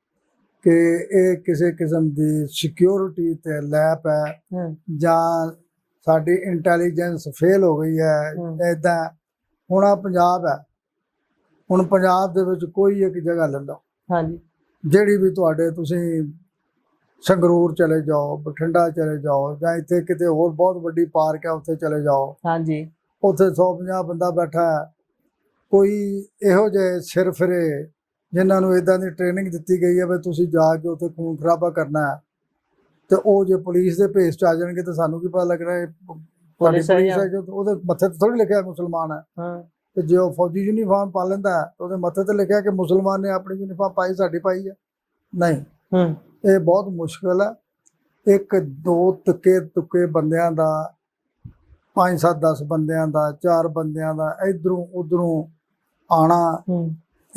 ਕਿ ਇਹ ਕਿਸੇ ਕਿਸਮ ਦੀ ਸਿਕਿਉਰਿਟੀ ਤੇ ਲੈਪ ਹੈ ਜਾਂ ਸਾਡੀ ਇੰਟੈਲੀਜੈਂਸ ਫੇਲ ਹੋ ਗਈ ਹੈ। ਇਦਾਂ ਹੁਣ ਆ ਪੰਜਾਬ ਹੈ। ਹੁਣ ਪੰਜਾਬ ਦੇ ਵਿੱਚ ਕੋਈ ਇੱਕ ਜਗ੍ਹਾ ਲੈ ਲਓ।
ਹਾਂਜੀ।
ਜਿਹੜੀ ਵੀ ਤੁਹਾਡੇ ਤੁਸੀਂ ਸੰਗਰੂਰ ਚਲੇ ਜਾਓ ਬਠਿੰਡਾ ਚਲੇ ਜਾਓ ਜਾਂ ਇੱਥੇ ਕਿਤੇ ਹੋਰ ਬਹੁਤ ਵੱਡੀ ਪਾਰਕ ਹੈ ਉੱਥੇ ਚਲੇ ਜਾਓ।
ਹਾਂਜੀ।
ਉੱਥੇ 150 ਬੰਦਾ ਬੈਠਾ ਹੈ। ਕੋਈ ਇਹੋ ਜਿਹੇ ਸਿਰ ਫਿਰੇ ਜਿਨ੍ਹਾਂ ਨੂੰ ਇਦਾਂ ਦੀ ਟ੍ਰੇਨਿੰਗ ਦਿੱਤੀ ਗਈ ਹੈ ਵੀ ਤੁਸੀਂ ਜਾ ਕੇ ਉੱਥੇ ਖੂਨ ਖਰਾਬਾ ਕਰਨਾ ਹੈ ਤੇ ਉਹ ਜੇ ਪੁਲਿਸ ਦੇ ਭੇਸ ਚ ਆ ਜਾਣਗੇ ਤਾਂ ਸਾਨੂੰ ਕੀ ਪਤਾ ਲੱਗਣਾ ਹੈ
ਪੁਲਿਸ ਹੈ ਜਾਂ-
ਉਹਦੇ ਮੱਥੇ ਤੇ ਥੋੜੀ ਲਿਖਿਆ ਮੁਸਲਮਾਨ ਹੈ।
ਹਾਂ।
ਤੇ ਜੇ ਉਹ ਫੌਜੀ ਯੂਨੀਫਾਰਮ ਪਾ ਲੈਂਦਾ ਹੈ ਤਾਂ ਉਹਦੇ ਮੱਥੇ ਤੇ ਲਿਖਿਆ ਕਿ ਮੁਸਲਮਾਨ ਨੇ ਆਪਣੀ ਯੂਨੀਫਾਰਮ ਪਾਈ ਸਾਡੀ ਪਾਈ ਹੈ। ਨਹੀਂ।
ਹੂੰ।
ਇਹ ਬਹੁਤ ਮੁਸ਼ਕਲ ਹੈ। ਇੱਕ ਦੋ ਤੁੱਕੇ ਤੁੱਕੇ ਬੰਦਿਆਂ ਦਾ ਪੰਜ ਸੱਤ 10 ਬੰਦਿਆਂ ਦਾ ਚਾਰ ਬੰਦਿਆਂ ਦਾ ਇਧਰੋਂ ਉਧਰੋਂ ਆਣਾ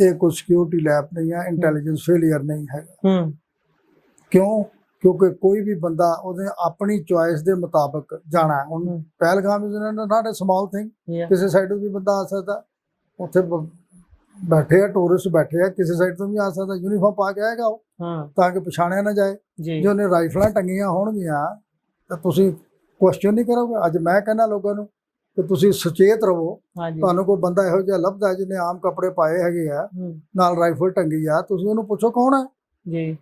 ਇਹ ਕੋਈ ਸਿਕਿਉਰਿਟੀ ਲੈਪ ਨਹੀਂ ਹੈ ਇੰਟੈਲੀਜੈਂਸ ਫੇਲਿਅਰ ਨਹੀਂ ਹੈਗਾ।
ਹੂੰ।
ਕਿਉਂ? ਕਿਉਂਕਿ ਕੋਈ ਵੀ ਬੰਦਾ ਉਹਦੇ ਆਪਣੀ ਚੁਆਇਸ ਦੇ ਮੁਤਾਬਕ ਜਾਣਾ ਹੂੰ। Pahalgam is not a small thing. ਕਿਸੇ ਸਾਈਡ ਤੋਂ ਵੀ ਬੰਦਾ ਆ ਸਕਦਾ। ਉੱਥੇ ਬੈਠੇ ਆ ਟੂਰਿਸਟ ਬੈਠੇ ਆ ਕਿਸੇ ਸਾਈਡ ਤੋਂ ਵੀ ਆ ਸਕਦਾ। ਯੂਨੀਫਾਰਮ ਪਾ ਕੇ ਆਏਗਾ ਉਹ
ਹਾਂ।
ਤਾਂ ਕਿ ਪਛਾਣਿਆ ਨਾ ਜਾਏ।
ਜੇ।
ਉਹਨੇ ਰਾਈਫਲਾਂ ਟੰਗੀਆਂ ਹੋਣਗੀਆਂ ਤਾਂ ਤੁਸੀਂ ਕੁਐਸਚਨ ਨਹੀਂ ਕਰੋਗੇ। ਅੱਜ ਮੈਂ ਕਹਿੰਦਾ ਲੋਕਾਂ ਨੂੰ ਕਿ ਤੁਸੀਂ ਸੁਚੇਤ ਰਹੋ। ਤੁਹਾਨੂੰ ਕੋਈ ਬੰਦਾ ਇਹੋ ਜਿਹਾ ਲੱਭਦਾ ਜਿਹਨੇ ਆਮ ਕੱਪੜੇ ਪਾਏ ਹੈਗੇ ਆ ਨਾਲ ਰਾਈਫਲ ਟੰਗੀ ਆ ਤੁਸੀਂ ਉਹਨੂੰ ਪੁੱਛੋ ਕੌਣ ਹੈ?
ਜੀ।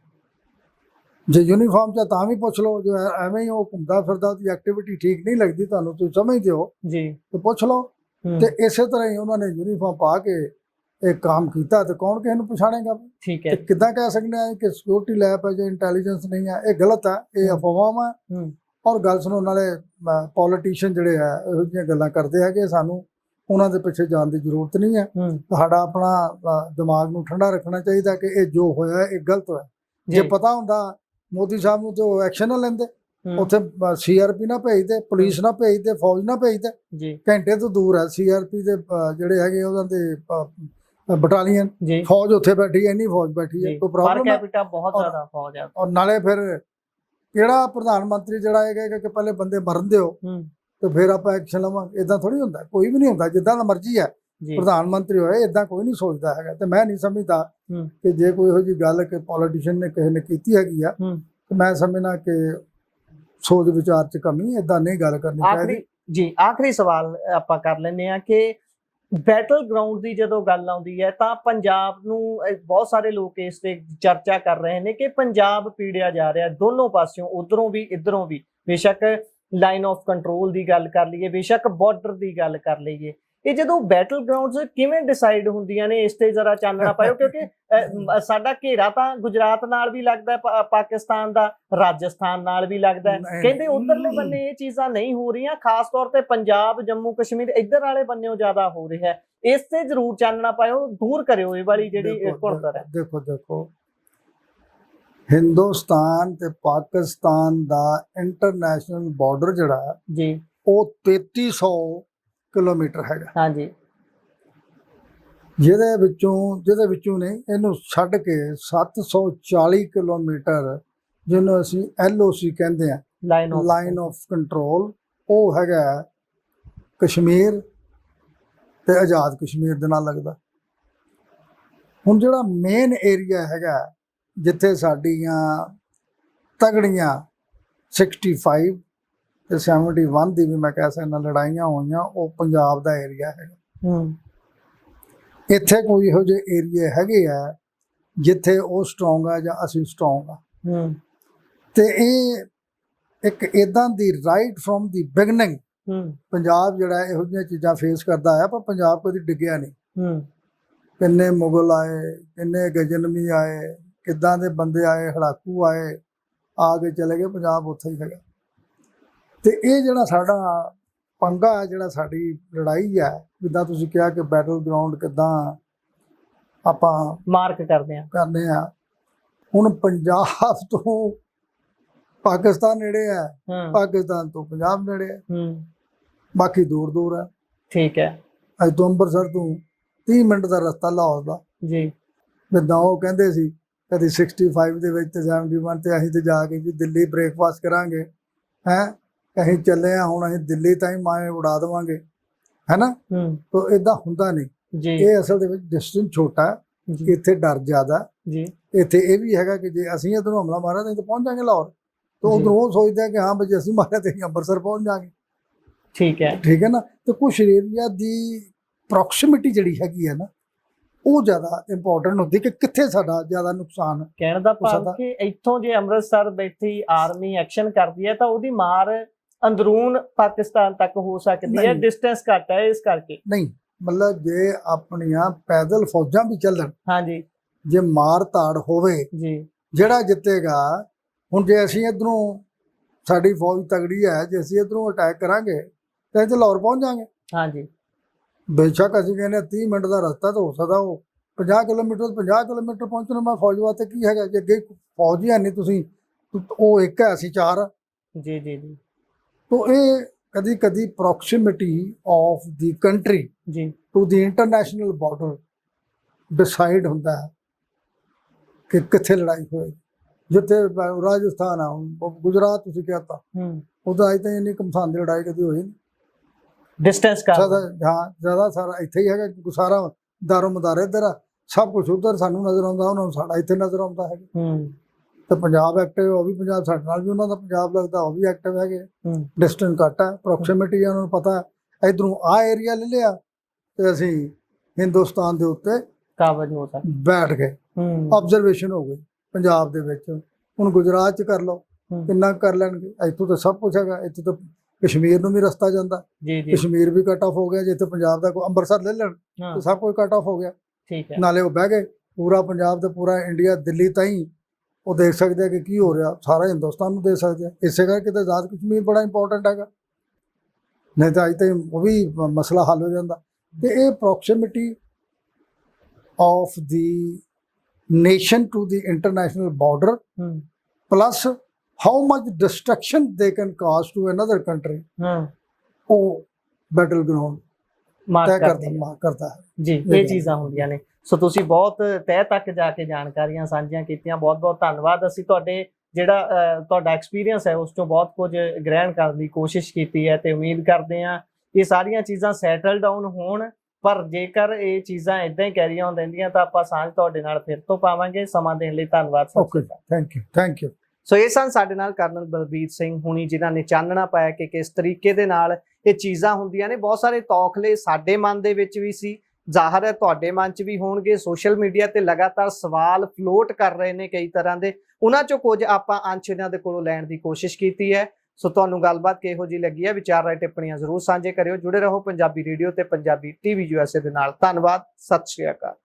ਜੇ ਯੂਨੀਫਾਰਮ ਚ ਆ ਤਾਂ ਵੀ ਪੁੱਛ ਲਓ ਜੋ ਐਵੇਂ ਹੀ ਉਹ ਘੁੰਮਦਾ ਫਿਰਦਾ ਉਹਦੀ ਐਕਟੀਵਿਟੀ ਠੀਕ ਨਹੀਂ ਲੱਗਦੀ ਤੁਹਾਨੂੰ ਤੁਸੀਂ ਸਮਝਦੇ ਹੋ
ਜੀ।
ਤੇ ਪੁੱਛ ਲਓ। ਤੇ ਇਸੇ ਤਰ੍ਹਾਂ ਹੀ ਉਹਨਾਂ ਨੇ ਯੂਨੀਫਾਰਮ ਪਾ ਕੇ ਇਹ ਕੰਮ ਕੀਤਾ ਤੇ ਕੌਣ ਕਿਸੇ ਨੂੰ ਪਛਾਣੇਗਾ?
ਠੀਕ ਹੈ।
ਕਿੱਦਾਂ ਕਹਿ ਸਕਦੇ ਆ ਕਿ ਸਿਕਿਉਰਿਟੀ ਲੈਬ ਹੈ ਜਾਂ ਇੰਟੈਲੀਜੈਂਸ ਨਹੀਂ ਹੈ ਇਹ ਗਲਤ ਹੈ ਇਹ। ਅਫਵਾਹਾਂ ਹੂੰ। ਔਰ ਗੱਲ ਸੁਣੋ ਨਾਲੇ ਪੋਲੀਟੀਸ਼ੀਅਨ ਜਿਹੜੇ ਆ ਇਹੋ ਜਿਹੀਆਂ ਗੱਲਾਂ ਕਰਦੇ ਹੈਗੇ ਸਾਨੂੰ ਉਹਨਾਂ ਦੇ ਪਿੱਛੇ ਜਾਣ ਦੀ ਜ਼ਰੂਰਤ ਨਹੀਂ ਹੈ। ਸਾਡਾ ਆਪਣਾ ਦਿਮਾਗ ਨੂੰ ਠੰਡਾ ਰੱਖਣਾ ਚਾਹੀਦਾ ਕਿ ਇਹ ਜੋ ਹੋਇਆ ਇਹ ਗਲਤ ਹੋਇਆ। ਜੇ ਪਤਾ ਹੁੰਦਾ ਮੋਦੀ ਸਾਹਿਬ ਨੂੰ ਤੇ ਉਹ ਐਕਸ਼ਨ ਨਾ ਲੈਂਦੇ। ਉੱਥੇ ਸੀਆਰਪੀ ਨਾ ਭੇਜਦੇ ਪੁਲਿਸ ਨਾ ਭੇਜਦੇ ਫੌਜ ਨਾ ਭੇਜਦੇ।
ਜੀ।
ਘੰਟੇ ਤੋਂ ਦੂਰ ਹੈ ਸੀਆਰਪੀ ਦੇ ਜਿਹੜੇ ਹੈਗੇ ਉਹਨਾਂ ਦੇ ਬਟਾਲੀਅਨ ਫੌਜ ਉੱਥੇ ਬੈਠੀ ਇੰਨੀ ਫੌਜ ਬੈਠੀ ਹੈ ਕੋਈ
ਪਰ
ਪ੍ਰੋਬਲਮ ਹੈ?
ਕੈਪੀਟਾ ਬਹੁਤ ਜ਼ਿਆਦਾ ਫੌਜ ਹੈ।
ਔਰ ਨਾਲੇ ਫਿਰ ਕਿਹੜਾ ਪ੍ਰਧਾਨ ਮੰਤਰੀ ਜਿਹੜਾ ਹੈਗਾ ਕਿ ਪਹਿਲੇ ਬੰਦੇ ਮਰਨ ਦਿਓ ਤੇ ਫਿਰ ਆਪਾਂ ਐਕਸ਼ਨ ਲਵਾਂਗੇ। ਇਦਾਂ ਥੋੜੀ ਹੁੰਦਾ ਕੋਈ ਵੀ ਨਹੀਂ ਹੁੰਦਾ ਜਿੱਦਾਂ ਦਾ ਮਰਜ਼ੀ ਹੈ।
ਜੀ।
ਪ੍ਰਧਾਨ ਮੰਤਰੀ ਹੋਏ ਇਦਾਂ ਕੋਈ ਨਹੀਂ ਸੋਚਦਾ ਹੈਗਾ ਤੇ ਮੈਂ ਨਹੀਂ ਸਮਝਦਾ ਕਿ ਜੇ ਕੋਈ ਇਹੋ ਜਿਹੀ ਗੱਲ ਕਿ ਪੋਲੀਟੀਸ਼ੀਅਨ ਨੇ ਕਿਸੇ ਨੇ ਕੀਤੀ ਹੈਗੀ ਆ ਤੇ ਮੈਂ ਸਮਝਣਾ ਕਿ ਸੋਚ ਵਿਚਾਰ ਚ ਕਮੀ ਇਦਾਂ ਨਹੀਂ ਗੱਲ ਕਰਨੀ ਚਾਹੀਦੀ।
ਜੀ ਆਖਰੀ ਸਵਾਲ ਆਪਾਂ ਕਰ ਲੈਂਦੇ ਆ ਕਿ ਬੈਟਲ ਗਰਾਊਂਡ ਦੀ ਜਦੋਂ ਗੱਲ ਆਉਂਦੀ ਹੈ, ਤਾਂ ਪੰਜਾਬ ਨੂੰ ਬਹੁਤ ਸਾਰੇ ਲੋਕ ਇਸ ਤੇ ਚਰਚਾ ਕਰ ਰਹੇ ਨੇ ਕਿ ਪੰਜਾਬ ਪੀੜਿਆ ਜਾ ਰਿਹਾ ਦੋਨੋਂ ਪਾਸਿਓਂ, ਉਧਰੋਂ ਵੀ, ਇਧਰੋਂ ਵੀ। ਬੇਸ਼ੱਕ ਲਾਈਨ ਆਫ ਕੰਟਰੋਲ ਦੀ ਗੱਲ ਕਰ ਲਈਏ, ਬੇਸ਼ੱਕ ਬਾਰਡਰ ਦੀ ਗੱਲ ਕਰ ਲਈਏ। ਇਹ ਜਦੋਂ ਬੈਟਲ ਗਰਾਊਂਡਸ ਕਿਵੇਂ ਡਿਸਾਈਡ ਹੁੰਦੀਆਂ ਨੇ ਇਸ ਤੇ ਜ਼ਰਾ ਚਾਨਣਾ ਪਾਇਓ ਕਿਉਂਕਿ ਸਾਡਾ ਘੇਰਾ ਤਾਂ ਗੁਜਰਾਤ ਨਾਲ ਵੀ ਲੱਗਦਾ ਪਾਕਿਸਤਾਨ ਦਾ ਰਾਜਸਥਾਨ ਨਾਲ ਵੀ ਲੱਗਦਾ ਕਹਿੰਦੇ ਉਧਰਲੇ। ਬੰਨੇ ਇਹ ਚੀਜ਼ਾਂ ਨਹੀਂ ਹੋ ਰਹੀਆਂ ਖਾਸ ਤੌਰ ਤੇ ਪੰਜਾਬ ਜੰਮੂ ਕਸ਼ਮੀਰ ਇੱਧਰ ਵਾਲੇ ਬੰਨੇੋਂ ਜ਼ਿਆਦਾ ਹੋ ਰਿਹਾ ਹੈ। ਇਸ ਤੇ ਜ਼ਰੂਰ ਚਾਨਣਾ ਪਾਇਓ ਦੂਰ ਕਰਿਓ ਇਹ ਵਾਲੀ ਜਿਹੜੀ
ਦੇਖੋ,
ਘੁੜਤਰ ਹੈ।
ਦੇਖੋ ਦੇਖੋ। ਹਿੰਦੁਸਤਾਨ ਤੇ ਪਾਕਿਸਤਾਨ ਦਾ ਇੰਟਰਨੈਸ਼ਨਲ ਬਾਰਡਰ ਜਿਹੜਾ
ਜੀ।
ਉਹ 3300 ਕਿਲੋਮੀਟਰ ਹੈਗਾ।
ਹਾਂਜੀ।
ਜਿਹਦੇ ਵਿੱਚੋਂ ਜਿਹਦੇ ਵਿੱਚੋਂ ਨੇ ਇਹਨੂੰ ਛੱਡ ਕੇ 740 ਕਿਲੋਮੀਟਰ ਜਿਹਨੂੰ ਅਸੀਂ ਐਲਓਸੀ ਕਹਿੰਦੇ ਆ
line of
line of control ਉਹ ਹੈਗਾ ਕਸ਼ਮੀਰ ਤੇ ਆਜ਼ਾਦ ਕਸ਼ਮੀਰ ਦੇ ਨਾਲ ਲੱਗਦਾ। ਹੁਣ ਜਿਹੜਾ ਮੇਨ ਏਰੀਆ ਹੈਗਾ ਜਿੱਥੇ ਸਾਡੀਆਂ ਤਗੜੀਆਂ 65 ਤੇ 71 ਦੀ ਵੀ ਮੈਂ ਕਹਿ ਸਕਦਾ ਲੜਾਈਆਂ ਹੋਈਆਂ ਉਹ ਪੰਜਾਬ ਦਾ ਏਰੀਆ ਹੈਗਾ।
ਹੂੰ।
ਇੱਥੇ ਕੋਈ ਇਹੋ ਜਿਹੇ ਏਰੀਏ ਹੈਗੇ ਆ ਜਿੱਥੇ ਉਹ ਸਟਰੋਂਗ ਆ ਜਾਂ ਅਸੀਂ ਸਟਰੋਂਗ ਆ।
ਹੂੰ।
ਤੇ ਇਹ ਇੱਕ ਇਦਾਂ ਦੀ ਰਾਈਟ ਫਰੋਮ ਦੀ ਬਿਗਨਿੰਗ
ਹੂੰ।
ਪੰਜਾਬ ਜਿਹੜਾ ਇਹੋ ਜਿਹੀਆਂ ਚੀਜ਼ਾਂ ਫੇਸ ਕਰਦਾ ਆਇਆ ਪਰ ਪੰਜਾਬ ਕਦੀ ਡਿੱਗਿਆ ਨਹੀਂ।
ਹੂੰ।
ਕਿੰਨੇ ਮੁਗਲ ਆਏ ਕਿੰਨੇ ਗਜਨਮੀ ਆਏ ਕਿੱਦਾਂ ਦੇ ਬੰਦੇ ਆਏ ਹੜਾਕੂ ਆਏ ਆ ਕੇ ਚਲੇ ਗਏ ਪੰਜਾਬ ਉੱਥੇ ਹੀ ਹੈਗਾ। ਤੇ ਇਹ ਜਿਹੜਾ ਸਾਡਾ ਪੰਗਾ ਹੈ ਜਿਹੜਾ ਸਾਡੀ ਲੜਾਈ ਹੈ ਜਿੱਦਾਂ ਤੁਸੀਂ ਕਿਹਾ ਕਿ ਬੈਟਲ ਗਰਾਊਂਡ ਕਿੱਦਾਂ ਆਪਾਂ
ਮਾਰਕ ਕਰਦੇ ਆ
ਕਰਨੇ ਆ ਹੁਣ ਪੰਜਾਬ ਤੋਂ ਪਾਕਿਸਤਾਨ ਨੇੜੇ ਹੈ
ਹੂੰ।
ਪਾਕਿਸਤਾਨ ਤੋਂ ਪੰਜਾਬ ਨੇੜੇ ਹੂੰ। ਬਾਕੀ ਦੂਰ ਦੂਰ ਹੈ।
ਠੀਕ ਹੈ।
ਅੱਜ ਤੋਂ ਅੰਮ੍ਰਿਤਸਰ ਤੋਂ 30 ਮਿੰਟ ਦਾ ਰਸਤਾ ਲਾਹੌਰ ਦਾ।
ਜੀ।
ਜਿੱਦਾਂ ਉਹ ਕਹਿੰਦੇ ਸੀ ਕਦੀ 65 ਦੇ ਵਿੱਚ ਤੇ 71 ਤੇ ਅਸੀਂ ਤੇ ਜਾ ਕੇ ਜੀ ਦਿੱਲੀ ਬ੍ਰੇਕਫਾਸਟ ਕਰਾਂਗੇ ਹੈ? ਅਸੀਂ ਚੱਲੇ ਆ ਹੁਣ ਅਸੀਂ ਦਿੱਲੀ ਤਾਈਂ ਮਾਏ ਉਡਾ ਦੇਵਾਂਗੇ। ਹੈਨਾ?
ਹੂੰ।
ਤਾਂ ਇਦਾਂ ਹੁੰਦਾ ਨਹੀਂ। ਇਹ ਅਸਲ ਦੇ ਵਿੱਚ ਡਿਸਟੈਂਸ ਛੋਟਾ ਇੱਥੇ ਡਰ ਜ਼ਿਆਦਾ
ਜੀ।
ਇੱਥੇ ਇਹ ਵੀ ਹੈਗਾ ਕਿ ਜੇ ਅਸੀਂ ਇਧਰੋਂ ਹਮਲਾ ਮਾਰਿਆ ਤਾਂ ਪਹੁੰਚ ਜਾਾਂਗੇ ਲਾਹੌਰ। ਤਾਂ। ਉਧਰੋਂ ਉਹ ਸੋਚਦੇ ਆ ਕਿ ਹਾਂ ਬਈ ਅਸੀਂ ਮਾਰਿਆ ਤੇ ਅੰਮ੍ਰਿਤਸਰ ਪਹੁੰਚ ਜਾਾਂਗੇ
ਠੀਕ ਹੈ।
ਠੀਕ ਹੈ ਨਾ? ਤੇ ਕੁਝ ਏਰੀਆ ਦੀ ਪ੍ਰੋਕਸੀਮਿਟੀ ਜਿਹੜੀ ਹੈਗੀ ਹੈ ਨਾ ਉਹ ਜ਼ਿਆਦਾ ਇੰਪੋਰਟੈਂਟ ਹੁੰਦੀ ਕਿ ਕਿੱਥੇ ਸਾਡਾ ਜ਼ਿਆਦਾ ਨੁਕਸਾਨ
ਕਹਿਣ ਦਾ ਭਾਵ। ਕਿ ਇੱਥੋਂ ਜੇ ਅੰਮ੍ਰਿਤਸਰ ਬੈਠੀ ਆਰਮੀ ਐਕਸ਼ਨ ਕਰਦੀ ਹੈ ਤਾਂ ਉਹਦੀ ਮਾਰ ਅੰਦਰੂਨ ਪਾਕਿਸਤਾਨ ਤੱਕ ਹੋ ਸਕਦੀ ਹੈ। ਡਿਸਟੈਂਸ ਘੱਟ ਹੈ ਇਸ ਕਰਕੇ।
ਨਹੀਂ ਮਤਲਬ ਜੇ ਆਪਣੀਆਂ ਪੈਦਲ ਫੌਜਾਂ ਵੀ ਚੱਲਣ
ਹਾਂਜੀ।
ਜੇ ਮਾਰ ਤਾੜ ਹੋਵੇ
ਜੀ।
ਜਿਹੜਾ ਜਿੱਤੇਗਾ ਹੁਣ ਜੇ ਅਸੀਂ ਇਧਰੋਂ ਸਾਡੀ ਫੌਜ ਤਗੜੀ ਹੈ ਜੇ ਅਸੀਂ ਇਧਰੋਂ ਅਟੈਕ ਕਰਾਂਗੇ ਤਾਂ ਤਾਂ ਲਾਹੌਰ ਪਹੁੰਚ ਜਾਾਂਗੇ
ਹਾਂਜੀ।
ਬੇਸ਼ੱਕ ਅਸੀਂ ਕਹਿੰਦੇ ਹਾਂ 30 ਮਿੰਟ ਦਾ ਰਸਤਾ ਤਾਂ ਹੋ ਸਕਦਾ ਉਹ 50 ਕਿਲੋਮੀਟਰ 50 ਕਿਲੋਮੀਟਰ ਪਹੁੰਚਣਾ ਮੈਂ ਫੌਜ ਵਾਸਤੇ ਕੀ ਹੈਗਾ ਜੇ ਅੱਗੇ ਫੌਜ ਹੀ ਨਹੀਂ ਤੁਸੀਂ ਉਹ ਇੱਕ ਹੈ ਅਸੀਂ ਚਾਰ।
ਜੀ ਜੀ ਜੀ।
ਤੋ ਇਹ ਕਦੀ ਕਦੀ ਪ੍ਰੋਕਸੀਮਿਟੀ ਆਫ ਦੀ ਕੰਟਰੀ
ਜੀ।
To the international border decide ਹੁੰਦਾ ਹੈ ਕਿ ਕਿੱਥੇ ਲੜਾਈ ਹੋਏ ਜਿੱਥੇ ਬ- ਰਾਜਸਥਾਨ ਆ ਉਹ ਗੁਜਰਾਤ ਤੁਸੀਂ ਕਹਤਾ
ਹੂੰ।
ਉਹਦਾ ਅਜੇ ਤਾਂ ਇੰਨੀ ਕਮਸਾਨ ਦੀ ਲੜਾਈ ਕਦੀ ਹੋਈ ਨਹੀਂ।
ਡਿਸਟੈਂਸ ਕਰ
ਜ਼ਿਆਦਾ ਹਾਂ ਜ਼ਿਆਦਾ ਸਾਰਾ ਇੱਥੇ ਹੀ ਹੈਗਾ ਕਿ ਸਾਰਾ ਦਾਰੋ ਮਦਾਰ ਇੱਧਰ ਆ ਸਭ ਕੁਝ ਉਧਰ ਸਾਨੂੰ ਨਜ਼ਰ ਆਉਂਦਾ ਉਹਨਾਂ ਨੂੰ ਸਾਡਾ ਇੱਥੇ ਨਜ਼ਰ ਆਉਂਦਾ ਹੈਗਾ।
ਹੂੰ।
ਤੇ ਪੰਜਾਬ ਐਕਟਿਵ ਉਹ ਵੀ ਪੰਜਾਬ ਸਾਡੇ ਨਾਲ ਵੀ ਉਹਨਾਂ ਦਾ ਪੰਜਾਬ ਲੱਗਦਾ ਉਹ ਵੀ ਐਕਟਿਵ ਹੈਗੇ ਡਿਸਟੈਂਸ ਘੱਟ ਹੈ ਪ੍ਰੋਕਸੀਮਿਟੀ ਉਹਨਾਂ ਨੂੰ ਪਤਾ ਇਧਰੋਂ ਆ ਏਰੀਆ ਲੈ ਲਿਆ ਤੇ ਅਸੀਂ ਹਿੰਦੁਸਤਾਨ ਦੇ ਉੱਤੇ
ਕਾਬਜ ਹੋ ਸਕਦਾ।
ਬੈਠ ਗਏ। ਆਬਜ਼ਰਵੇਸ਼ਨ ਹੋ ਗਈ ਪੰਜਾਬ ਦੇ ਵਿੱਚ। ਹੁਣ ਗੁਜਰਾਤ ਚ ਕਰ ਲਓ। ਕਿੰਨਾ ਕਰ ਲੈਣਗੇ? ਇੱਥੋਂ ਤਾਂ ਸਭ ਕੁਝ ਹੈਗਾ। ਇੱਥੋਂ ਤਾਂ ਕਸ਼ਮੀਰ ਨੂੰ ਵੀ ਰਸਤਾ ਜਾਂਦਾ।
ਜੀ ਜੀ।
ਕਸ਼ਮੀਰ ਵੀ ਕੱਟ ਆਫ ਹੋ ਗਿਆ। ਜਿੱਥੇ ਪੰਜਾਬ ਦਾ ਕੋਈ ਅੰਮ੍ਰਿਤਸਰ ਲੈ ਲੈਣ ਤੇ ਸਭ ਕੁਝ ਕੱਟ ਆਫ ਹੋ ਗਿਆ।
ਠੀਕ ਹੈ।
ਨਾਲੇ ਉਹ ਬਹਿ ਗਏ। ਪੂਰਾ ਪੰਜਾਬ ਤੇ ਪੂਰਾ ਇੰਡੀਆ ਦਿੱਲੀ ਤਾਈਂ ਉਹ ਦੇਖ ਸਕਦੇ ਆ ਕਿ ਕੀ ਹੋ ਰਿਹਾ ਸਾਰਾ ਹਿੰਦੁਸਤਾਨ ਨੂੰ ਦੇਖ ਸਕਦੇ ਆ। ਇਸੇ ਕਰਕੇ ਤਾਂ ਆਜ਼ਾਦ ਕਸ਼ਮੀਰ ਬੜਾ ਇੰਪੋਰਟੈਂਟ ਹੈਗਾ। ਨਹੀਂ ਤਾਂ ਅੱਜ ਤਾਂ ਉਹ ਵੀ ਮਸਲਾ ਹੱਲ ਹੋ ਜਾਂਦਾ। ਤੇ ਇਹ proximity of the nation to the international border plus how much destruction they can cause to another country
ਹੂੰ।
ਉਹ ਬੈਟਲ ਗਰਾਊਂਡ
ਮਾਰਕ
ਤੈਅ
ਕਰਦੇ
ਕਰਦਾ ਹੈ।
ਜੀ ਇਹ ਚੀਜ਼ਾਂ ਹੁੰਦੀਆਂ ਨੇ। ਸੋ ਤੁਸੀਂ ਬਹੁਤ ਤਹਿ ਤੱਕ ਜਾ ਕੇ ਜਾਣਕਾਰੀਆਂ ਸਾਂਝੀਆਂ ਕੀਤੀਆਂ। ਬਹੁਤ ਬਹੁਤ ਧੰਨਵਾਦ। ਅਸੀਂ ਤੁਹਾਡੇ ਜਿਹੜਾ ਅਹ, ਤੁਹਾਡਾ ਐਕਸਪੀਰੀਅੰਸ ਹੈ ਉਸ ਤੋਂ ਬਹੁਤ ਕੁਝ ਗ੍ਰਹਿਣ ਕਰਨ ਦੀ ਕੋਸ਼ਿਸ਼ ਕੀਤੀ ਹੈ ਤੇ ਉਮੀਦ ਕਰਦੇ ਹਾਂ ਇਹ ਸਾਰੀਆਂ ਚੀਜ਼ਾਂ ਸੈਟਲ ਡਾਊਨ ਹੋਣ। ਪਰ ਜੇਕਰ ਇਹ ਚੀਜ਼ਾਂ ਇਦਾਂ ਹੀ ਕੈਰੀ ਆਨ ਰਹਿੰਦੀਆਂ ਤਾਂ ਆਪਾਂ ਸਾਂਝ ਤੁਹਾਡੇ ਨਾਲ ਫਿਰ ਤੋਂ ਪਾਵਾਂਗੇ। ਸਮਾਂ ਦੇਣ ਲਈ ਧੰਨਵਾਦ। ਸਤਿ
ਓਕੇ
ਸ਼੍ਰੀ ਅਕਾਲ।
Thank you thank you
so ਇਹ ਸਨ ਸਾਡੇ ਨਾਲ ਕਰਨਲ ਬਲਬੀਰ ਸਿੰਘ ਹੁਣੀ ਜਿਨ੍ਹਾਂ ਨੇ ਚਾਨਣਾ ਪਾਇਆ ਕਿ ਕਿਸ ਤਰੀਕੇ ਦੇ ਨਾਲ ਇਹ ਚੀਜ਼ਾਂ ਹੁੰਦੀਆਂ ਨੇ, ਬਹੁਤ ਸਾਰੇ ਤੌਖਲੇ ਸਾਡੇ ਮਨ ਦੇ ਵਿੱਚ ਵੀ ਸੀ, ਜ਼ਾਹਰ ਹੈ ਤੁਹਾਡੇ ਮਨ 'ਚ ਵੀ ਹੋਣਗੇ, ਸੋਸ਼ਲ ਮੀਡੀਆ ਤੇ ਲਗਾਤਾਰ ਸਵਾਲ ਫਲੋਟ ਕਰ ਰਹੇ ਨੇ ਕਈ ਤਰ੍ਹਾਂ ਦੇ, ਉਹਨਾਂ 'ਚੋਂ ਕੁਝ ਆਪਾਂ ਅੰਸ਼ ਇਹਨਾਂ ਦੇ ਕੋਲੋਂ ਲੈਣ ਦੀ ਕੋਸ਼ਿਸ਼ ਕੀਤੀ ਹੈ। ਸੋ ਤੁਹਾਨੂੰ ਗੱਲਬਾਤ ਕਿਹੋ ਜੀ ਲੱਗੀ ਹੈ, ਵਿਚਾਰ ਰਾਏ ਟਿੱਪਣੀਆਂ ਜ਼ਰੂਰ ਸਾਂਝੇ ਕਰਿਓ। ਜੁੜੇ ਰਹੋ ਪੰਜਾਬੀ ਰੇਡੀਓ ਤੇ ਪੰਜਾਬੀ ਟੀਵੀ ਯੂਐਸਏ ਦੇ ਨਾਲ। ਧੰਨਵਾਦ, ਸਤਿ ਸ਼੍ਰੀ ਅਕਾਲ।